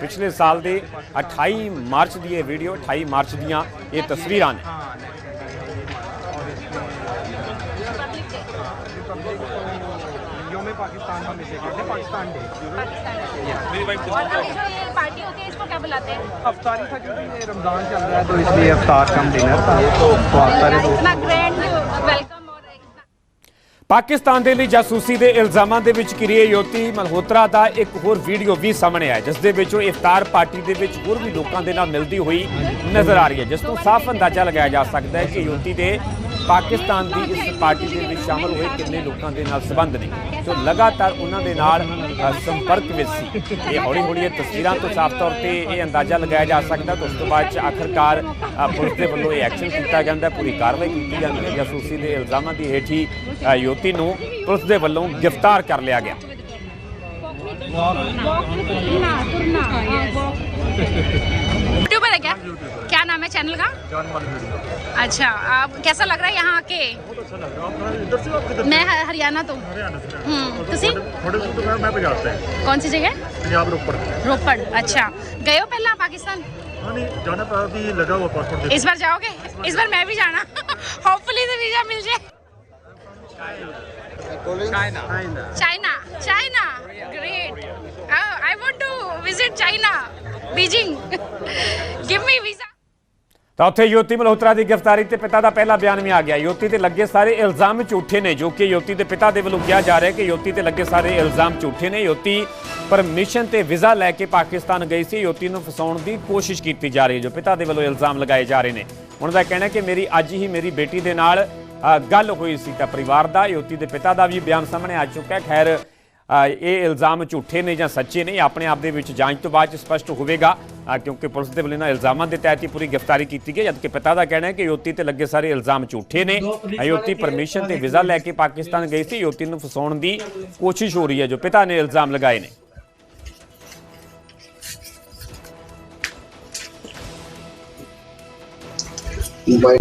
ਪਿਛਲੇ ਸਾਲ ਦੇ 28 ਮਾਰਚ ਦੀ ਇਹ ਵੀਡੀਓ 28 ਮਾਰਚ ਦੀਆਂ ਇਹ ਤਸਵੀਰਾਂ ਨੇ। पाकिस्तान डे पाकिस्तान और अभी जो ये पार्टी होती है इसको क्या बुलाते हैं अफ्तारी था क्योंकि ये रमज़ान चल रहा है तो इसलिए अफ्तार कम डिनर था तो अफ्तारी तो इतना ग्रैंड वेलकम और इतना ਪਾਕਿਸਤਾਨ ਦੇ ਲਈ ਜਾਸੂਸੀ ਦੇ ਇਲਜ਼ਾਮਾਂ ਦੇ ਵਿੱਚ ਘਿਰੀ ਯੋਤੀ ਮਲਹੋਤਰਾ ਦਾ ਇੱਕ ਹੋਰ ਵੀਡੀਓ ਵੀ ਸਾਹਮਣੇ ਆਇਆ ਜਿਸ ਦੇ ਵਿੱਚ ਉਹ ਇਫਤਾਰ ਪਾਰਟੀ ਦੇ ਵਿੱਚ ਹੋਰ ਵੀ ਲੋਕਾਂ ਦੇ ਨਾਲ ਮਿਲਦੀ ਹੋਈ ਨਜ਼ਰ ਆ ਰਹੀ ਹੈ ਜਿਸ ਤੋਂ ਸਾਫ਼ ਅੰਦਾਜ਼ਾ ਲਗਾਇਆ ਜਾ ਸਕਦਾ ਹੈ ਕਿ ਯੋਤੀ ਦੇ ਪਾਕਿਸਤਾਨ ਦੀ ਇਸ ਪਾਰਟੀ ਦੇ ਵਿੱਚ ਸ਼ਾਮਲ ਹੋਏ ਕਿੰਨੇ ਲੋਕਾਂ ਦੇ ਨਾਲ ਸੰਬੰਧ ਨੇ? ਜੋ ਲਗਾਤਾਰ ਉਹਨਾਂ ਦੇ ਨਾਲ ਸੰਪਰਕ ਵਿੱਚ ਸੀ। ਇਹ ਹੌਲੀ ਹੌਲੀ ਇਹ ਤਸਵੀਰਾਂ ਤੋਂ ਸਾਫ਼ ਤੌਰ ਤੇ ਇਹ ਅੰਦਾਜ਼ਾ ਲਗਾਇਆ ਜਾ ਸਕਦਾ ਤੇ ਉਸ ਤੋਂ ਬਾਅਦ ਚ ਆਖਰਕਾਰ ਪੁਲਿਸ ਦੇ ਵੱਲੋਂ ਇਹ ਐਕਸ਼ਨ ਕੀਤਾ ਜਾਂਦਾ ਪੂਰੀ ਕਾਰਵਾਈ ਕੀਤੀ ਜਾਂਦੀ ਹੈ। ਜਾਸੂਸੀ ਦੇ ਇਲਜ਼ਾਮਾਂ ਦੀ ਹੇਠੀ ਅ, ਯੋਤੀ ਨੂੰ ਪੁਲਿਸ ਦੇ ਵੱਲੋਂ ਗ੍ਰਿਫਤਾਰ ਕਰ ਲਿਆ ਗਿਆ। [LAUGHS] यूट्यूबर है क्या? क्या नाम है चैनल का? अच्छा आप कैसा लग रहा है यहाँ आके? मैं हरियाणा तो। हम्म, कौन सी जगह? रोपड़। अच्छा। गए हो पहला पाकिस्तान? जाना भी लगा हुआ पासपोर्ट इस बार जाओगे? इस बार मैं भी जाना। [LAUGHS] होपफुली वीज़ा मिल जाए। China China China great I want to visit China. Beijing. Give me visa ਤਾਂ ਉੱਥੇ ਯੋਤੀ ਮਲਹੋਤਰਾ ਦੀ ਗ੍ਰਿਫਤਾਰੀ ਤੇ ਪਿਤਾ ਦਾ ਪਹਿਲਾ ਬਿਆਨ ਵੀ ਆ ਗਿਆ। ਯੋਤੀ ਤੇ ਲੱਗੇ ਸਾਰੇ ਇਲਜ਼ਾਮ ਝੂਠੇ ਨੇ, ਜੋ ਕਿ ਯੋਤੀ ਦੇ ਪਿਤਾ ਦੇ ਵੱਲੋਂ ਕਿਹਾ ਜਾ ਰਿਹਾ ਕਿ ਯੋਤੀ ਤੇ ਲੱਗੇ ਸਾਰੇ ਇਲਜ਼ਾਮ ਝੂਠੇ ਨੇ। ਯੋਤੀ ਪਰਮਿਸ਼ਨ ਤੇ ਵੀਜ਼ਾ ਲੈ ਕੇ ਪਾਕਿਸਤਾਨ ਗਈ ਸੀ। ਯੋਤੀ ਨੂੰ ਫਸਾਉਣ ਦੀ ਕੋਸ਼ਿਸ਼ ਕੀਤੀ ਜਾ ਰਹੀ ਹੈ, ਜੋ ਪਿਤਾ ਦੇ ਵੱਲੋਂ ਇਲਜ਼ਾਮ ਲਗਾਏ ਜਾ ਰਹੇ ਨੇ। ਉਹਨਾਂ ਦਾ ਕਹਿਣਾ ਕਿ ਮੇਰੀ ਅੱਜ ਹੀ ਮੇਰੀ ਬੇਟੀ ਦੇ ਨਾਲ ਗੱਲ ਹੋਈ ਸੀ ਤਾਂ ਪਰਿਵਾਰ ਦਾ, ਯੋਤੀ ਦੇ ਪਿਤਾ ਦਾ ਵੀ ਬਿਆਨ ਸਾਹਮਣੇ ਆ ਚੁੱਕਾ ਹੈ। ਖੈਰ ਇਹ ਇਲਜ਼ਾਮ ਝੂਠੇ ਨੇ ਜਾਂ ਸੱਚੇ ਨੇ ਇਹ ਆਪਣੇ ਆਪ ਦੇ ਵਿੱਚ ਜਾਂਚ ਤੋਂ ਬਾਅਦ 'ਚ ਸਪਸ਼ਟ ਹੋਵੇਗਾ ਅ, ਕਿਉਂਕਿ ਪੁਲਿਸ ਦੇ ਵੱਲੋਂ ਇਹਨਾਂ ਇਲਜ਼ਾਮਾਂ ਦੇ ਤਹਿਤ ਹੀ ਪੂਰੀ ਗ੍ਰਿਫਤਾਰੀ ਕੀਤੀ ਗਈ ਹੈ, ਜਦਕਿ ਪਿਤਾ ਦਾ ਕਹਿਣਾ ਹੈ ਕਿ ਯੋਤੀ ਤੇ ਲੱਗੇ ਸਾਰੇ ਇਲਜ਼ਾਮ ਝੂਠੇ ਨੇ ਅ, ਯੋਤੀ ਪਰਮਿਸ਼ਨ ਤੇ ਵੀਜ਼ਾ ਲੈ ਕੇ ਪਾਕਿਸਤਾਨ ਗਈ ਸੀ ਯੋਤੀ ਨੂੰ ਫਸਾਉਣ ਦੀ ਕੋਸ਼ਿਸ਼ ਹੋ ਰਹੀ ਹੈ ਜੋ ਪਿਤਾ ਨੇ ਇਲਜ਼ਾਮ ਲਗਾਏ ਨੇ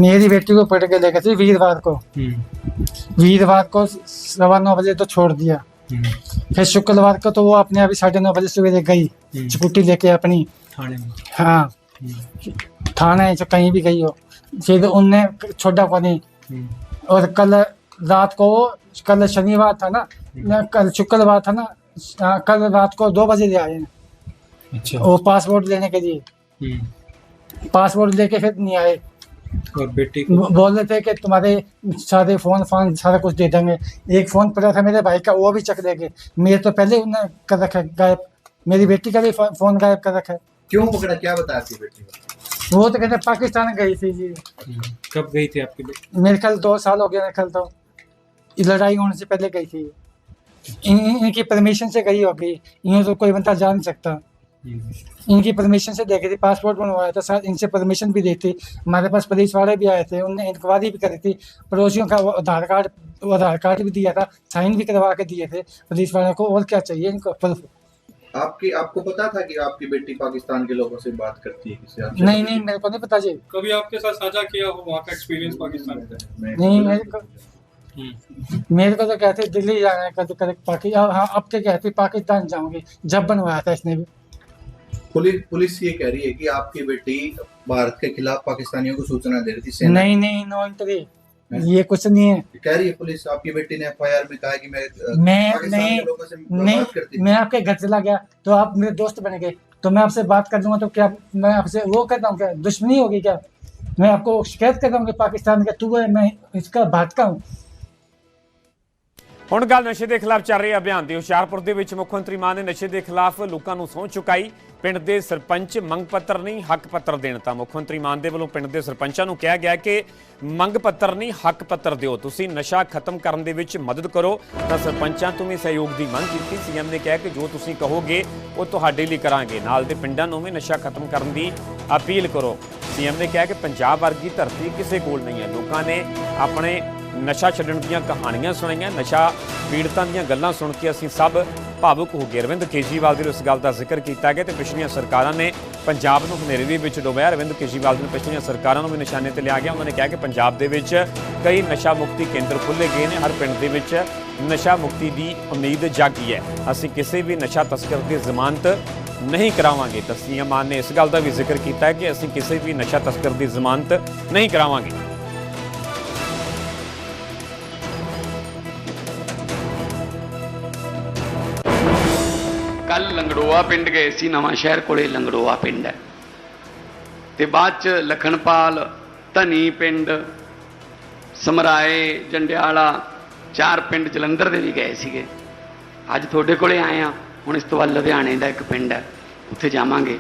मेरी बेटी को पकड़ के लेकर थी वीरवार को वीरवार को सवा नौ बजे तो छोड़ दिया फिर शुक्रवार को तो वो अपने अभी साढ़े नौ बजे सवेरे गई स्कूटी लेके अपनी। थाने हाँ। थाने जो कहीं भी गई हो। फिर उनने छोड़ा को नहीं और कल रात को कल शनिवार था ना ना कल शुक्रवार था ना हाँ, कल रात को दो बजे ले आए। अच्छा। वो पासपोर्ट लेने के लिए। पासपोर्ट लेके फिर नहीं आए। और बेटी बोल रहे थे कि तुम्हारे सारे फ़ोन फ़ोन सारा कुछ दे देंगे। एक फ़ोन पड़ा था मेरे भाई का वो भी चक देंगे। मेरे तो पहले उन्होंने कर रखा है गायब। मेरी बेटी का भी फ़ोन गायब कर रखा है। क्यों पकड़ा? क्या बताया आपकी बेटी को? वो तो कहते पाकिस्तान गई थी जी। कब गई थी आपकी बेटी? मेरे ख्याल दो साल हो गया मेरे ख्याल तो। लड़ाई होने से पहले गई थी। इन, इन- इनकी परमिशन से गई होगी। यूँ तो कोई बंदा जा नहीं सकता। इनकी परमिशन से देखे थी पासपोर्ट बनवाया था साथ इनसे परमिशन भी दी थी हमारे पास पुलिस वाले भी आए थे उनने इंक्वायरी भी करी थी। पड़ोसियों का आधार कार्ड आधार कार्ड भी दिया था साइन भी करवा के दिए थे। पुलिस वालों को और क्या चाहिए इनको? प्रूफ आपकी आपको पता था कि आपकी बेटी पाकिस्तान के लोगों से बात करती है किसी आपसे? नहीं नहीं मेरे को नहीं पता जी। कभी आपके साथ साझा किया हो वहाँ का एक्सपीरियंस पाकिस्तान का? नहीं मेरे को मेरे को तो कहते दिल्ली जाना है कभी कभी पाकिस्तान हाँ अब के कहते पाकिस्तान जाऊँगी जब बनवाया था इसने भी। पुलिस पुलिस ये कह रही है कि आपकी बेटी भारत के खिलाफ पाकिस्तानियों को सूचना दे रही थी नहीं नहीं नो एंट्री ये कुछ नहीं है। कह रही है पुलिस आपकी बेटी ने एफआईआर में कहा कि मैं मैं नहीं के नहीं। मैं आपके घर चला गया तो आप मेरे दोस्त बन गए तो मैं आपसे बात कर दूँगा तो क्या मैं आपसे वो करता हूँ क्या? दुश्मनी होगी क्या? मैं आपको शिकायत करता हूँ कि पाकिस्तान का तू है मैं इसका भाटका हूँ। ਹੁਣ ਗੱਲ ਨਸ਼ੇ ਦੇ ਖਿਲਾਫ ਚੱਲ ਰਹੇ ਅਭਿਆਨ ਦੀ। ਹੁਸ਼ਿਆਰਪੁਰ ਦੇ ਵਿੱਚ ਮੁੱਖ ਮੰਤਰੀ ਮਾਨ ਨੇ ਨਸ਼ੇ ਦੇ ਖਿਲਾਫ ਲੋਕਾਂ ਨੂੰ ਸਹੁੰ ਚੁਕਾਈ। ਪਿੰਡ ਦੇ ਸਰਪੰਚ ਮੰਗ ਪੱਤਰ ਨਹੀਂ, ਹੱਕ ਪੱਤਰ ਦੇਣ ਤਾਂ ਮੁੱਖ ਮੰਤਰੀ ਮਾਨ ਦੇ ਵੱਲੋਂ ਪਿੰਡ ਦੇ ਸਰਪੰਚਾਂ ਨੂੰ ਕਿਹਾ ਗਿਆ ਕਿ ਮੰਗ ਪੱਤਰ ਨਹੀਂ, ਹੱਕ ਪੱਤਰ ਦਿਓ। ਤੁਸੀਂ ਨਸ਼ਾ ਖਤਮ ਕਰਨ ਦੇ ਵਿੱਚ ਮਦਦ ਕਰੋ। ਤਾਂ ਸਰਪੰਚਾਂ ਤੋਂ ਵੀ ਸਹਿਯੋਗ ਦੀ ਮੰਗ ਕੀਤੀ। ਸੀਐਮ ਨੇ ਕਿਹਾ ਕਿ ਜੋ ਤੁਸੀਂ ਕਹੋਗੇ, ਉਹ ਤੁਹਾਡੇ ਲਈ ਕਰਾਂਗੇ। ਨਾਲ ਦੇ ਪਿੰਡਾਂ ਨੂੰ ਵੀ ਨਸ਼ਾ ਖਤਮ ਕਰਨ ਦੀ ਅਪੀਲ ਕਰੋ। ਸੀਐਮ ਨੇ ਕਿਹਾ ਕਿ ਪੰਜਾਬ ਵਰਗੀ ਧਰਤੀ ਕਿਸੇ ਕੋਲ ਨਹੀਂ ਹੈ। ਲੋਕਾਂ ਨੇ ਆਪਣੇ ਨਸ਼ਾ ਛੱਡਣ ਦੀਆਂ ਕਹਾਣੀਆਂ ਸੁਣਾਈਆਂ, ਨਸ਼ਾ ਪੀੜਤਾਂ ਦੀਆਂ ਗੱਲਾਂ ਸੁਣ ਕੇ ਅਸੀਂ ਸਭ ਭਾਵੁਕ ਹੋ ਗਏ। ਅਰਵਿੰਦ ਕੇਜਰੀਵਾਲ ਦੀ ਇਸ ਗੱਲ ਦਾ ਜ਼ਿਕਰ ਕੀਤਾ ਗਿਆ ਤੇ ਪਿਛਲੀਆਂ ਸਰਕਾਰਾਂ ਨੇ ਪੰਜਾਬ ਨੂੰ ਹਨੇਰੇ ਦੇ ਵਿੱਚ ਡੁਬੋਇਆ। ਅਰਵਿੰਦ ਕੇਜਰੀਵਾਲ ਨੇ ਪਿਛਲੀਆਂ ਸਰਕਾਰਾਂ ਨੂੰ ਵੀ ਨਿਸ਼ਾਨੇ ਤੇ ਲਿਆ ਗਿਆ। ਉਹਨਾਂ ਨੇ ਕਿਹਾ ਕਿ ਪੰਜਾਬ ਦੇ ਵਿੱਚ ਕਈ ਨਸ਼ਾ ਮੁਕਤੀ ਕੇਂਦਰ ਖੁੱਲ੍ਹੇ ਗਏ ਨੇ। ਹਰ ਪਿੰਡ ਦੇ ਵਿੱਚ ਨਸ਼ਾ ਮੁਕਤੀ ਦੀ ਉਮੀਦ ਜਾਗੀ ਹੈ। ਅਸੀਂ ਕਿਸੇ ਵੀ ਨਸ਼ਾ ਤਸਕਰ ਦੀ ਜ਼ਮਾਨਤ ਨਹੀਂ ਕਰਾਵਾਂਗੇ ਤਾਂ ਮਾਨ ਨੇ ਇਸ ਗੱਲ ਦਾ ਵੀ ਜ਼ਿਕਰ ਕੀਤਾ ਹੈ ਕਿ ਅਸੀਂ ਕਿਸੇ ਵੀ ਨਸ਼ਾ ਤਸਕਰ ਦੀ ਜ਼ਮਾਨਤ ਨਹੀਂ ਕਰਾਵਾਂਗੇ। ਲੰਗੜੋਆ ਪਿੰਡ ਗਏ ਸੀ, ਨਵਾਂ ਸ਼ਹਿਰ ਕੋਲੇ ਲੰਗੜੋਆ ਪਿੰਡ ਹੈ। ਤੇ ਬਾਅਦ ਚ ਲਖਣਪਾਲ ਧਨੀ ਪਿੰਡ, ਸਮਰਾਏ, ਜੰਡਿਆਲਾ, ਚਾਰ ਪਿੰਡ ਜਲੰਧਰ ਦੇ ਵੀ ਗਏ ਸੀਗੇ। ਅੱਜ ਤੁਹਾਡੇ ਕੋਲੇ ਆਏ ਆ ਹੁਣ ਇਸ ਤੋਂ ਬਾਅਦ ਲੁਧਿਆਣੇ ਦਾ ਇੱਕ ਪਿੰਡ ਹੈ। ਉੱਥੇ ਜਾਵਾਂਗੇ।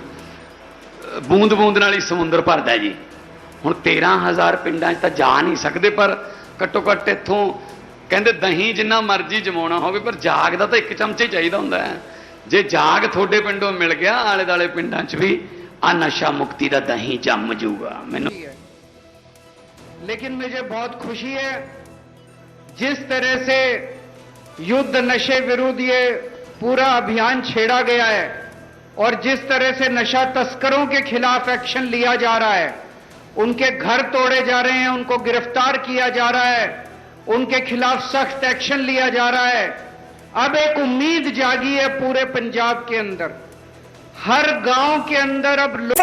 ਬੂੰਦ ਬੂੰਦ ਨਾਲ ਹੀ ਸਮੁੰਦਰ ਭਰਦਾ ਜੀ। ਹੁਣ 13000 ਪਿੰਡਾਂ 'ਚ ਤਾਂ ਜਾ ਨਹੀਂ ਸਕਦੇ, ਪਰ ਘੱਟੋ ਘੱਟ ਇੱਥੋਂ ਕਹਿੰਦੇ ਦਹੀਂ ਜਿੰਨਾ ਮਰਜ਼ੀ ਜਮਾਉਣਾ ਹੋਵੇ, ਪਰ ਜਾਗ ਦਾ ਤਾਂ ਇੱਕ ਚਮਚੇ ਚਾਹੀਦਾ ਹੁੰਦਾ ਹੈ। ਜੇ ਜਾਗ ਤੁਹਾਡੇ ਪਿੰਡੋਂ ਮਿਲ ਗਿਆ ਆਲੇ ਦਾਲੇ ਪਿੰਡਾਂ 'ਚ ਵੀ ਆ ਨਸ਼ਾ ਮੁਕਤੀ ਦਾ ਦਹੀਂ ਜੰਮ ਜੂਗਾ ਮੈਨੂੰ लेकिन मुझे बहुत खुशी है जिस तरह से युद्ध नशे विरुद्ध ये पूरा अभियान छेड़ा गया है और जिस तरह से नशा तस्करों के खिलाफ एक्शन लिया जा रहा है उनके घर तोड़े जा रहे हैं उनको गिरफ्तार किया जा रहा है उनके खिलाफ सख्त एक्शन लिया जा रहा है अब एक उम्मीद जागी है पूरे पंजाब के अंदर हर गांव के अंदर अब लोग